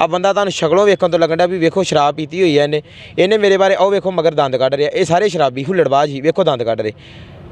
ਆ ਬੰਦਾ ਤੁਹਾਨੂੰ ਸ਼ਕਲੋਂ ਵੇਖਣ ਤੋਂ ਲੱਗਣ ਡਿਆ ਵੀ ਵੇਖੋ ਸ਼ਰਾਬ ਪੀਤੀ ਹੋਈ ਹੈ ਇਹਨੇ। ਇਹਨੇ ਮੇਰੇ ਬਾਰੇ ਉਹ ਵੇਖੋ ਮਗਰ ਦੰਦ ਕੱਢ ਰਿਹਾ। ਇਹ ਸਾਰੇ ਸ਼ਰਾਬੀ ਹੁੱਲੜਬਾਜ਼ ਹੀ, ਵੇਖੋ ਦੰਦ ਕੱਢ ਰਹੇ।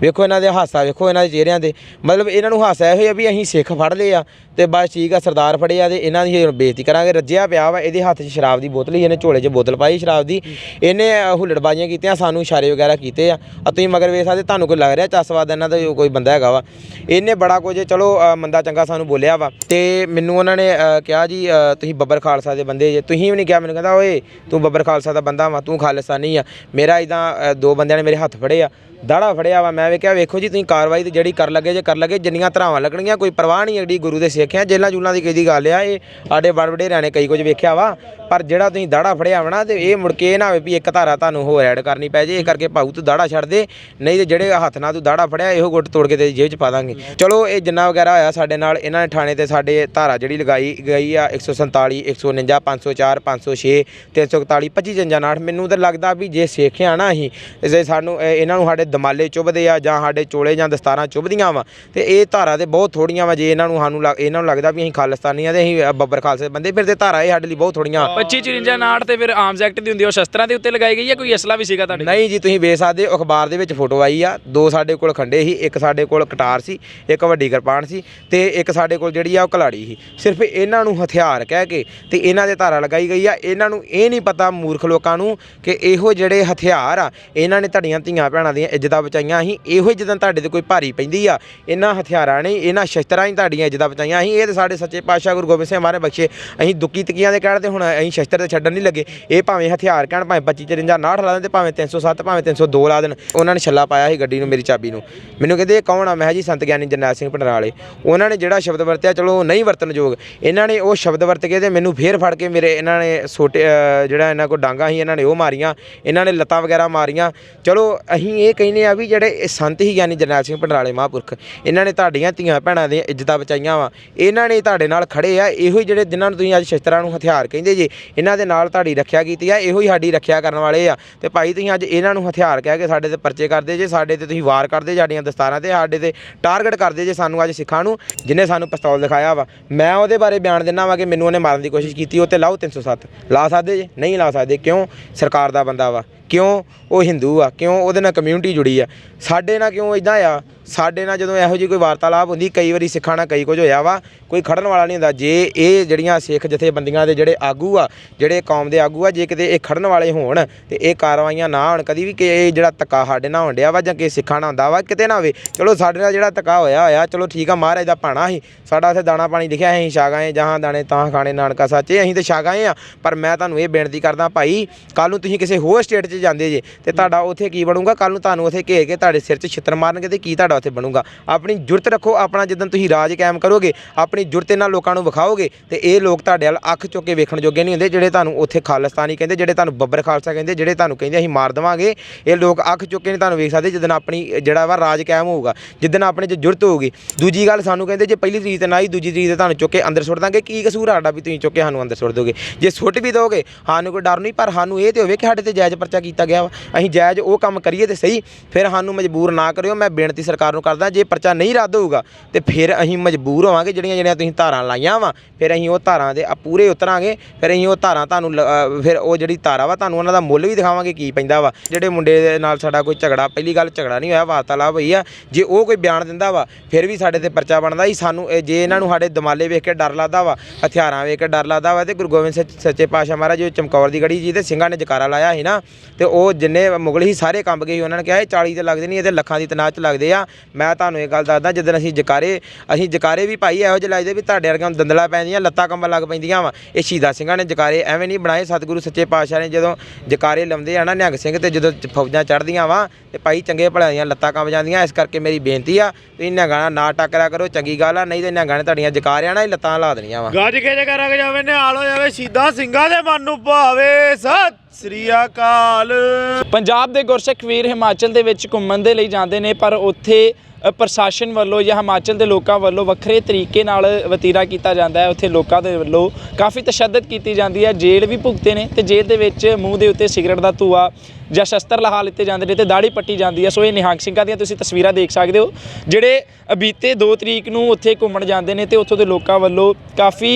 ਵੇਖੋ ਇਹਨਾਂ ਦੇ ਹਾਸਾ ਵੇਖੋ ਇਹਨਾਂ ਦੇ ਚਿਹਰਿਆਂ ਦੇ। ਮਤਲਬ ਇਹਨਾਂ ਨੂੰ ਹਾਸਾ ਇਹੋ ਹੀ ਆ ਵੀ ਅਸੀਂ ਸਿੱਖ ਫੜ ਲਏ ਆ ਤੇ ਬਸ ਠੀਕ ਆ ਸਰਦਾਰ ਫੜੇ ਆ ਤੇ ਇਹਨਾਂ ਦੀ ਹੁਣ ਬੇਇੱਜ਼ਤੀ ਕਰਾਂਗੇ। ਰੱਜਿਆ ਪਿਆ ਵਾ ਇਹਦੇ ਹੱਥ 'ਚ ਸ਼ਰਾਬ ਦੀ ਬੋਤਲ ਹੀ ਇਹਨੇ ਝੋਲੇ 'ਚ ਬੋਤਲ ਪਾਈ ਸ਼ਰਾਬ ਦੀ। ਇਹਨੇ ਹੁੱਲੜਬਾਜ਼ੀਆਂ ਕੀਤੀਆਂ ਸਾਨੂੰ ਇਸ਼ਾਰੇ ਵਗੈਰਾ ਕੀਤੇ ਆ। ਆ ਤੁਸੀਂ ਮਗਰ ਵੇਖ ਸਕਦੇ ਤੁਹਾਨੂੰ ਕੋਈ ਲੱਗ ਰਿਹਾ ਚਸਵਾਦ ਇਹਨਾਂ ਦਾ ਕੋਈ ਬੰਦਾ ਹੈਗਾ ਵਾ। ਇਹਨੇ ਬੜਾ ਕੁਝ ਚਲੋ ਅ, ਮੰਦਾ ਚੰਗਾ ਸਾਨੂੰ ਬੋਲਿਆ ਵਾ ਤੇ ਮੈਨੂੰ ਉਹਨਾਂ ਨੇ ਕਿਹਾ ਜੀ ਤੁਸੀਂ ਬੱਬਰ ਖਾਲਸਾ ਦੇ ਬੰਦੇ ਜੇ। ਤੁਸੀਂ ਵੀ ਨਹੀਂ ਕਿਹਾ ਮੈਨੂੰ ਕਹਿੰਦਾ ਓਏ ਤੂੰ ਬੱਬਰ ਖਾਲਸਾ ਦਾ ਬੰਦਾ ਵਾ ਤੂੰ ਖਾਲਿਸਤਾਨੀ ਆ। ਮੇਰਾ ਇਦਾਂ ਦੋ ਬੰਦਿਆਂ ਨੇ ਮੇਰੇ ਹੱਥ ਫੜੇ ਆ। ਦਾੜਾ ਫੜਿਆ ਵਾ, ਮੈਂ ਵੇਖਿਆ, ਵੇਖੋ ਜੀ, ਤੁਸੀਂ ਕਾਰਵਾਈ ਤੇ ਜਿਹੜੀ ਕਰ ਲੱਗੇ, ਜੇ ਕਰ ਲੱਗੇ, ਜਿੰਨੀਆਂ ਧਰਾਵਾਂ ਲੱਗਣਗੀਆਂ, ਕੋਈ ਪਰਵਾਹ ਨਹੀਂ ਐਡੀ ਗੁਰੂ ਦੇ ਸਿੱਖ ਆ ਜੇਲਾਂ ਜੂਲਾਂ ਦੀ ਕਿਹਦੀ ਗੱਲ ਆ, ਇਹ ਸਾਡੇ ਬੜ ਵਡੇਰਿਆਂ ਨੇ ਕਈ ਕੁਝ ਵੇਖਿਆ ਵਾ, ਪਰ ਜਿਹੜਾ ਤੁਸੀਂ ਦਾੜਾ ਫੜਿਆ ਵਾ ਨਾ, ਤੇ ਇਹ ਮੁੜ ਕੇ ਇਹ ਨਾ ਹੋਵੇ ਵੀ ਇੱਕ ਧਾਰਾ ਤੁਹਾਨੂੰ ਹੋਰ ਐਡ ਕਰਨੀ ਪੈ ਜੇ, ਇਹ ਕਰਕੇ ਭਾਊ ਤੂੰ ਦਾੜਾ ਛੱਡ ਦੇ, ਨਹੀਂ ਤੇ ਜਿਹੜੇ ਹੱਥ ਨਾਲ ਤੂੰ ਦਾੜਾ ਫੜਿਆ, ਇਹੋ ਗੁੱਟ ਤੋੜ ਕੇ ਤੇਰੀ ਜੇਬ 'ਚ ਪਾ ਦਾਂਗੇ। ਚਲੋ, ਇਹ ਜਿੰਨਾ ਵਗੈਰਾ ਹੋਇਆ ਸਾਡੇ ਨਾਲ, ਇਹਨਾਂ ਨੇ ਥਾਣੇ ਤੇ ਸਾਡੇ ਧਾਰਾ ਜਿਹੜੀ ਲਗਾਈ ਗਈ ਆ 147 149 504 506 341 25 ਜੰਜਾਨਾਠ ਮੈਨੂੰ ਤਾਂ ਲੱਗਦਾ ਵੀ ਜੇ ਸਿੱਖਿਆ ਨਾ ਅਸੀਂ, ਜੇ ਸਾਨੂੰ, ਇਹ- ਇਹਨਾਂ ਨੂੰ ਸਾਡੇ ਦਮਾਲੇ ਚੁੱਭਦੇ ਆ ਜਾਂ ਸਾਡੇ ਚੋਲੇ ਜਾਂ ਦਸਤਾਰਾਂ ਚੁੱਭਦੀਆਂ ਵਾ ਤੇ ਇਹ ਧਾਰਾ ਤੇ ਬਹੁਤ ਥੋੜੀਆਂ ਵਾ ਜੇ ਇਹਨਾਂ ਨੂੰ ਸਾਨੂੰ ਇਹਨਾਂ ਨੂੰ ਲੱਗਦਾ ਵੀ ਅਸੀਂ ਖਾਲਿਸਤਾਨੀ ਆ ਤੇ ਅਸੀਂ ਬੱਬਰ ਖਾਲਸੇ ਬੰਦੇ ਫਿਰ ਤੇ ਧਾਰਾ ਇਹ ਸਾਡੇ ਲਈ ਬਹੁਤ ਥੋੜੀਆਂ। 25 54 ਨਾਟ ਤੇ ਫਿਰ ਆਰਮਸ ਐਕਟ ਦੀ ਹੁੰਦੀ ਉਹ ਸ਼ਸਤਰਾਂ ਦੇ ਉੱਤੇ ਲਗਾਈ ਗਈ ਹੈ ਕੋਈ ਅਸਲਾ ਵੀ ਸੀਗਾ ਤੁਹਾਡੇ ਨਹੀਂ ਜੀ ਤੁਸੀਂ ਵੇਖ ਸਕਦੇ ਹੋ ਅਖਬਾਰ ਦੇ ਵਿੱਚ ਫੋਟੋ ਆਈ ਆ ਦੋ ਸਾਡੇ ਕੋਲ ਖੰਡੇ ਸੀ ਇੱਕ ਸਾਡੇ ਕੋਲ ਕਟਾਰ ਸੀ ਇੱਕ ਵੱਡੀ ਕਿਰਪਾਨ ਸੀ ਤੇ ਇੱਕ ਸਾਡੇ ਕੋਲ ਜਿਹੜੀ ਆ ਉਹ ਕਲਾੜੀ ਸੀ। ਸਿਰਫ ਇਹਨਾਂ ਨੂੰ ਹਥਿਆਰ ਕਹਿ ਕੇ ਤੇ ਇਹਨਾਂ ਦੇ ਧਾਰਾ ਲਗਾਈ ਗਈ ਆ ਇਹਨਾਂ ਨੂੰ ਇਹ ਨਹੀਂ ਪਤਾ ਮੂਰਖ ਲੋਕਾਂ ਨੂੰ ਕਿ ਇਹੋ ਜਿਹੜੇ ਹਥਿਆਰ ਆ ਇਹਨਾਂ ਨੇ ਤੁਹਾਡੀਆਂ ਧੀਆਂ ਭੈਣਾਂ ਦੀਆਂ ਇੱਜ਼ਤਾਂ ਬਚਾਈਆਂ ਅਸੀਂ, ਇਹੋ ਹੀ ਜਦੋਂ ਤੁਹਾਡੇ ਤੇ ਕੋਈ ਭਾਰੀ ਪੈਂਦੀ ਆ। ਇਹਨਾਂ ਹਥਿਆਰਾਂ ਨੇ, ਇਹਨਾਂ ਸ਼ਸਤਰਾਂ ਹੀ ਤੁਹਾਡੀਆਂ ਇੱਜ਼ਤਾਂ ਬਚਾਈਆਂ ਅਸੀਂ। ਇਹ ਤੇ ਸਾਡੇ ਸੱਚੇ ਪਾਤਸ਼ਾਹ ਗੁਰੂ ਗੋਬਿੰਦ ਸਿੰਘ ਮਹਾਰਾਜ ਬਖਸ਼ੇ। ਅਸੀਂ ਦੁੱਕੀ ਤਕੀਆਂ ਦੇ ਕਹਿਣ ਤੇ ਹੁਣ ਅਸੀਂ ਸ਼ਸਤਰ ਤੇ ਛੱਡਣ ਨਹੀਂ ਲੱਗੇ। ਇਹ ਭਾਵੇਂ ਹਥਿਆਰ ਕਹਿਣ, ਭਾਵੇਂ 25 54 59 ਲਾ ਦੇਣ ਤੇ ਭਾਵੇਂ 307 ਭਾਵੇਂ 302 ਲਾ ਦੇਣ। ਉਹਨਾਂ ਨੇ ਛੱਲਾ ਪਾਇਆ ਸੀ ਗੱਡੀ ਨੂੰ, ਮੇਰੀ ਚਾਬੀ ਨੂੰ। ਮੈਨੂੰ ਕਹਿੰਦੇ, ਇਹ ਕੌਣ ਆ? ਮੈਂ ਕਿਹਾ ਜੀ, ਸੰਤ ਗਿਆਨੀ ਜਰਨੈਲ ਸਿੰਘ ਭੰਡਾਰ ਵਾਲੇ। ਉਹਨਾਂ ਨੇ ਜਿਹੜਾ ਸ਼ਬਦ ਵਰਤਿਆ, ਚਲੋ ਨਹੀਂ ਵਰਤਨਯੋਗ ਇਹਨਾਂ ਨੇ ਉਹ ਸ਼ਬਦ ਵਰਤ ਕੇ ਤੇ ਮੈਨੂੰ ਫੇਰ ਫੜ ਕੇ ਮੇਰੇ, ਇਹਨਾਂ ਨੇ ਛੋਟੇ ਜਿਹੜਾ ਇਹਨਾਂ ਕੋਲ ਡਾਂਗਾ ਸੀ, ਇਹਨਾਂ ਨੇ ਉਹ ਮਾਰੀਆਂ। ਇਹਨਾਂ ਨੇ ਲੱਤਾਂ ਵਗੈਰਾ ਮਾਰੀਆਂ। ਚਲੋ, ਅਸੀਂ ਇਹ ਕਹਿੰਦੇ ਆ ਵੀ ਜਿਹੜੇ ਇਹ ਸੰਤ ਹੀ ਗਿਆਨੀ ਜਰਨੈਲ ਸਿੰਘ ਭੰਡਾਰ ਮਹਾਂਪੁਰਖ, ਇਹਨਾਂ ਨੇ ਤੁਹਾਡੀਆਂ ਧੀਆਂ ਭੈਣਾਂ ਦੀਆਂ ਇੱਜ਼ਤਾਂ ਬਚਾਈਆਂ ਵਾ। ਇਹਨਾਂ ਨੇ ਤੁਹਾਡੇ ਨਾਲ ਖੜੇ ਆ, ਇਹੋ ਹੀ ਜਿਹੜੇ ਜਿਨ੍ਹਾਂ ਨੂੰ ਤੁਸੀਂ ਅੱਜ ਸ਼ਸਤਰਾਂ ਨੂੰ ਹਥਿਆਰ ਕਹਿੰਦੇ ਜੇ, ਇਹਨਾਂ ਦੇ ਨਾਲ ਤੁਹਾਡੀ ਰੱਖਿਆ ਕੀਤੀ ਆ, ਇਹੋ ਹੀ ਸਾਡੀ ਰੱਖਿਆ ਕਰਨ ਵਾਲੇ ਆ। ਤੇ ਭਾਈ ਤੁਸੀਂ ਅੱਜ ਇਹਨਾਂ ਨੂੰ ਹਥਿਆਰ ਕਹਿ ਕੇ ਸਾਡੇ ਤੇ ਪਰਚੇ ਕਰਦੇ ਜੇ, ਸਾਡੇ ਤੇ ਤੁਸੀਂ ਵਾਰ ਕਰਦੇ ਸਾਡੀਆਂ ਦਸਤਾਰਾਂ ਤੇ, ਸਾਡੇ ਤੇ ਟਾਰਗੇਟ ਕਰਦੇ ਜੇ ਸਾਨੂੰ ਅੱਜ ਸਿੱਖਾਂ ਨੂੰ, ਜਿਨੇ ਸਾਨੂੰ ਪਿਸਤੌਲ ਦਿਖਾਇਆ ਵਾ। ਮੈਂ ਉਹਦੇ ਬਾਰੇ ਬਿਆਨ ਦਿੰਦਾ ਵਾ ਕਿ ਮੈਨੂੰ ਉਹਨੇ ਮਾਰਨ ਦੀ ਕੋਸ਼ਿਸ਼ ਕੀਤੀ, ਉਹ ਤੇ ਲਾਓ 307 ਲਾ ਸਕਦੇ ਜੇ? ਨਹੀਂ ਲਾ ਸਕਦੇ, ਕਿਉਂ? ਸਰਕਾਰ ਦਾ ਬੰਦਾ ਵਾ। ਕਿਉਂ ਉਹ ਹਿੰਦੂ ਆ? ਕਿਉਂ ਉਹਦੇ ਨਾਲ ਕਮਿਊਨਿਟੀ ਜੁੜੀ ਆ? ਸਾਡੇ ਨਾਲ ਕਿਉਂ ਇਦਾਂ ਆ? ਸਾਡੇ ਨਾਲ ਜਦੋਂ ਇਹੋ ਜਿਹੀ ਕੋਈ ਵਾਰਤਾਲਾਪ ਹੁੰਦੀ, ਕਈ ਵਾਰੀ ਸਿੱਖਾਂ ਨਾਲ ਕਈ ਕੁਝ ਹੋਇਆ ਵਾ, ਕੋਈ ਖੜਨ ਵਾਲਾ ਨਹੀਂ ਹੁੰਦਾ। ਜੇ ਇਹ ਜਿਹੜੀਆਂ ਸਿੱਖ ਜਥੇਬੰਦੀਆਂ ਦੇ ਜਿਹੜੇ ਆਗੂ ਆ, ਜਿਹੜੇ ਕੌਮ ਦੇ ਆਗੂ ਆ, ਜੇ ਕਿਤੇ ਇਹ ਖੜਨ ਵਾਲੇ ਹੋਣ ਤੇ ਇਹ ਕਾਰਵਾਈਆਂ ਨਾ ਹੋਣ, ਕਦੀ ਵੀ ਕਿ ਇਹ ਜਿਹੜਾ ਧੱਕਾ ਸਾਡੇ ਨਾਲ ਹੋਣ ਡਿਆ ਵਾ ਜਾਂ ਕਿ ਸਿੱਖਾਂ ਨਾਲ ਹੁੰਦਾ ਵਾ, ਕਿਤੇ ਨਾ ਹੋਵੇ। ਚਲੋ ਸਾਡੇ ਨਾਲ ਜਿਹੜਾ ਧੱਕਾ ਹੋਇਆ ਹੋਇਆ, ਚਲੋ ਠੀਕ ਆ, ਮਹਾਰਾਜ ਦਾ ਪਾਣਾ ਸੀ। ਸਾਡਾ ਉੱਥੇ ਦਾਣਾ ਪਾਣੀ ਲਿਖਿਆ ਅਸੀਂ ਛਾਗਾਏ, ਜਹਾਂ ਦਾਣੇ ਤਾਂ ਖਾਣੇ, ਨਾਨਕਾ ਸੱਚੇ, ਅਸੀਂ ਤੇ ਛਾਗਾਏ ਆ। ਪਰ ਮੈਂ ਤੁਹਾਨੂੰ ਇਹ ਬੇਨਤੀ ਕਰਦਾ ਭਾਈ ਕੱਲ ਨੂੰ ਤੁਸੀਂ ਕਿਸੇ ਹੋਰ ਸਟੇਟ 'ਚ ਜਾਂਦੇ ਜੇ ਤੇ ਤੁਹਾਡਾ ਉੱਥੇ ਕੀ ਬਣੂਗਾ? ਕੱਲ ਨੂੰ ਤੁਹਾਨੂੰ ਉੱਥੇ ਘੇਰ ਕੇ ਤੁਹਾਡੇ ਸਿਰ 'ਚ ਛਿੱਤਰ ਮਾਰਨਗੇ ਤੇ ਕੀ ਤੁਹਾਡਾ ਉੱਥੇ ਬਣੂਗਾ। ਆਪਣੀ ਜੁਰਤ ਰੱਖੋ, ਆਪਣਾ ਜਦੋਂ ਤੁਸੀਂ ਰਾਜ ਕਾਇਮ ਕਰੋਗੇ, ਆਪਣੀ ਜੁਰਤ ਨਾਲ ਲੋਕਾਂ ਨੂੰ ਵਿਖਾਓਗੇ ਤੇ ਇਹ ਲੋਕ ਤੁਹਾਡੇ ਵੱਲ ਅੱਖ ਚੁੱਕ ਕੇ ਵੇਖਣ ਜੋਗੇ ਨਹੀਂ ਹੁੰਦੇ, ਜਿਹੜੇ ਤੁਹਾਨੂੰ ਉੱਥੇ ਖਾਲਿਸਤਾਨੀ ਕਹਿੰਦੇ, ਜਿਹੜੇ ਤੁਹਾਨੂੰ ਬੱਬਰ ਖਾਲਸਾ ਕਹਿੰਦੇ, ਜਿਹੜੇ ਤੁਹਾਨੂੰ ਕਹਿੰਦੇ ਅਸੀਂ ਮਾਰ ਦੇਵਾਂਗੇ। ਇਹ ਲੋਕ ਅੱਖ ਚੁੱਕ ਕੇ ਨਹੀਂ ਤੁਹਾਨੂੰ ਵੇਖ ਸਕਦੇ ਜਦੋਂ ਆਪਣੀ ਜਿਹੜਾ ਵਾ ਰਾਜ ਕਾਇਮ ਹੋਊਗਾ, ਜਿੱਦਣ ਆਪਣੇ 'ਚ ਜੁਰਤ ਹੋਊਗੀ। ਦੂਜੀ ਗੱਲ ਸਾਨੂੰ ਕਹਿੰਦੇ, ਜੇ ਪਹਿਲੀ ਤਰੀਕ ਤੇ ਨਾ ਹੀ ਦੂਜੀ ਤਰੀਕ ਤੇ ਤੁਹਾਨੂੰ ਚੁੱਕ ਕੇ ਅੰਦਰ ਸੁੱਟ ਦਾਂਗੇ। ਕੀ ਕਸੂਰ ਸਾਡਾ ਵੀ ਤੁਸੀਂ ਚੁੱਕ ਕੇ ਸਾਨੂੰ ਅੰਦਰ ਸੁੱਟ ਦੋਗੇ? ਜੇ ਸੁੱਟ ਵੀ ਦੋਗੇ, ਸਾਨੂੰ ਕੋਈ ਡਰ ਨਹੀਂ, ਪਰ ਸਾਨੂੰ ਇਹ ਤੇ ਹੋਵੇ ਕਿ ਸਾਡੇ ਤੇ ਜਾਇਜ਼ ਪਰਚਾ ਕੀਤਾ ਗਿਆ ਵਾ। ਅਸੀਂ ਜਾਇਜ਼ ਉਹ ਕੰਮ ਕਰੀਏ ਤੇ ਸਹੀ, ਫਿਰ ਸਾਨੂੰ ਮਜਬੂਰ ਨਾ ਕਰਿਓ। ਮੈਂ ਬੇਨਤੀ ਸਰਕਾਰ ਨੂੰ ਕਰਦਾ, ਜੇ ਪਰਚਾ ਨਹੀਂ ਰੱਦ ਹੋਊਗਾ, ਤੇ ਫਿਰ ਅਸੀਂ ਮਜਬੂਰ ਹੋਵਾਂਗੇ ਜਿਹੜੀਆਂ ਜਿਹੜੀਆਂ ਤੁਸੀਂ ਧਾਰਾਂ ਲਾਈਆਂ ਵਾ। ਫਿਰ ਅਸੀਂ ਉਹ ਧਾਰਾਂ ਦੇ ਪੂਰੇ ਉਤਰਾਂਗੇ। ਫਿਰ ਅਸੀਂ ਉਹ ਧਾਰਾਂ ਤੁਹਾਨੂੰ ਲ- ਫਿਰ ਉਹ ਜਿਹੜੀ ਧਾਰਾ ਵਾ, ਤੁਹਾਨੂੰ ਉਹਨਾਂ ਦਾ ਮੁੱਲ ਵੀ ਦਿਖਾਵਾਂਗੇ ਕੀ ਪੈਂਦਾ ਵਾ। ਜਿਹੜੇ ਮੁੰਡੇ ਦੇ ਨਾਲ ਸਾਡਾ ਕੋਈ ਝਗੜਾ, ਪਹਿਲੀ ਗੱਲ ਝਗੜਾ ਨਹੀਂ ਹੋਇਆ, ਵਾਰਤਾਲਾਪ ਹੋਈ ਆ। ਜੇ ਉਹ ਕੋਈ ਬਿਆਨ ਦਿੰਦਾ ਵਾ, ਫਿਰ ਵੀ ਸਾਡੇ ਤੇ ਪਰਚਾ ਬਣਦਾ ਹੀ ਸਾਨੂੰ ਜੇ ਇਹਨਾਂ ਨੂੰ ਸਾਡੇ ਦਮਾਲੇ ਵੇਖ ਕੇ ਡਰ ਲੱਗਦਾ ਵਾ, ਹਥਿਆਰਾਂ ਵੇਖ ਕੇ ਡਰ ਲੱਗਦਾ ਵਾ, ਤੇ ਗੁਰੂ ਗੋਬਿੰਦ ਸਿੰਘ ਸੱਚੇ ਪਾਤਸ਼ਾਹ ਮਹਾਰਾਜ ਜੋ ਚਮਕੌਰ ਦੀ ਗੜੀ ਜੀ ਤੇ ਸਿੰਘਾਂ ਨੇ ਜਕਾਰਾ ਲਾਇਆ ਸੀ ਨਾ, ਤੇ ਉਹ ਜਿੰਨੇ ਮੁਗਲ ਹੀ ਸਾਰੇ ਕੰਬ ਗਏ ਸੀ। ਉਹਨਾਂ ਨੇ ਕਿਹਾ, ਇਹ 40 ਤੇ ਲੱਗਦੇ ਨਹੀਂ, ਇਹ ਤੇ ਲੱਖਾਂ ਦੀ ਤਨਾਚ ਲੱਗਦੇ ਆ। ਮੈਂ ਤੁਹਾਨੂੰ ਇਹ ਗੱਲ ਦੱਸਦਾ ਜਦੋਂ ਅਸੀਂ ਜਕਾਰੇ ਅਸੀਂ ਜਕਾਰੇ ਵੀ ਭਾਈ ਇਹੋ ਜਿਹੇ ਲਾਈਦੇ ਵੀ ਤੁਹਾਡੇ ਵਰਗਿਆਂ ਨੂੰ ਦੰਦਲਾ ਪੈਂਦੀਆਂ ਲੱਤਾਂ ਕੰਬਣ ਲੱਗ ਪੈਂਦੀਆਂ ਵਾ। ਇਹ ਸ਼ਹੀਦਾ ਸਿੰਘਾਂ ਨੇ ਜਕਾਰੇ ਐਵੇਂ ਨਹੀਂ ਬਣਾਏ, ਸਤਿਗੁਰੂ ਸੱਚੇ ਪਾਤਸ਼ਾਹ ਨੇ ਜਦੋਂ ਜਕਾਰੇ ਲਾਉਂਦੇ ਆ ਨਾ ਨਿਹੰਗ ਸਿੰਘ ਤੇ ਜਦੋਂ ਫੌਜਾਂ ਚੜ੍ਹਦੀਆਂ ਵਾ ਤੇ ਭਾਈ ਚੰਗੇ ਭਲਿਆਂ ਦੀਆਂ ਲੱਤਾਂ ਕੰਬ ਜਾਂਦੀਆਂ, ਇਸ ਕਰਕੇ ਮੇਰੀ ਬੇਨਤੀ ਆ, ਤੁਸੀਂ ਨਿਹੰਗਾਂ ਨਾਲ ਨਾ ਟੱਕਰਿਆ ਕਰੋ, ਚੰਗੀ ਗੱਲ ਆ, ਨਹੀਂ ਤੇ ਨਿਹੰਗਾਂ ਨੇ ਤੁਹਾਡੀਆਂ ਜਕਾਰਿਆਂ ਨਾਲ ਲੱਤਾਂ ਲਾ ਦੇਣੀਆਂ ਵਾ। ਗੱਜ ਕੇ ਜੇ ਕਰਾਂਗੇ ਜਾਵੇ, ਨਿਹਾਲ ਹੋ ਜਾਵੇ, ਸ਼ਹੀਦਾਂ ਸਿੰਘਾਂ ਦੇ ਮਨ ਨੂੰ ਭਾਵੇ ਸਤਿ ਸ੍ਰੀ ਅਕਾਲ। ਪੰਜਾਬ ਦੇ ਗੁਰਸਿੱਖ ਵੀਰ ਹਿਮਾਚਲ ਦੇ ਵਿੱਚ ਘੁੰਮਣ ਦੇ ਲਈ ਜਾਂਦੇ ਨੇ, ਪਰ ਉੱਥੇ ਪ੍ਰਸ਼ਾਸਨ ਵੱਲੋਂ ਜਾਂ ਹਿਮਾਚਲ ਦੇ ਲੋਕਾਂ ਵੱਲੋਂ ਵੱਖਰੇ ਤਰੀਕੇ ਨਾਲ ਵਤੀਰਾ ਕੀਤਾ ਜਾਂਦਾ ਹੈ। ਉੱਥੇ ਲੋਕਾਂ ਦੇ ਵੱਲੋਂ ਕਾਫੀ ਤਸ਼ੱਦਦ ਕੀਤੀ ਜਾਂਦੀ ਹੈ। ਜੇਲ੍ਹ ਵੀ ਭੁਗਤੇ ਨੇ ਤੇ ਜੇਲ੍ਹ ਦੇ ਵਿੱਚ ਮੂੰਹ ਦੇ ਉੱਤੇ ਸਿਗਰਟ ਦਾ ਧੂਆ ਜਾਂ ਸ਼ਸਤਰ ਲਹਾ ਲਿੱਤੇ ਜਾਂਦੇ ਨੇ ਤੇ ਦਾੜੀ ਪੱਟੀ ਜਾਂਦੀ ਹੈ। ਸੋ ਇਹ ਨਿਹੰਗ ਸਿੰਘਾਂ ਦੀਆਂ ਤੁਸੀਂ ਤਸਵੀਰਾਂ ਦੇਖ ਸਕਦੇ ਹੋ ਜਿਹੜੇ ਬੀਤੇ 2 ਤਰੀਕ ਨੂੰ ਉੱਥੇ ਘੁੰਮਣ ਜਾਂਦੇ ਨੇ ਤੇ ਉੱਥੋਂ ਦੇ ਲੋਕਾਂ ਵੱਲੋਂ ਕਾਫੀ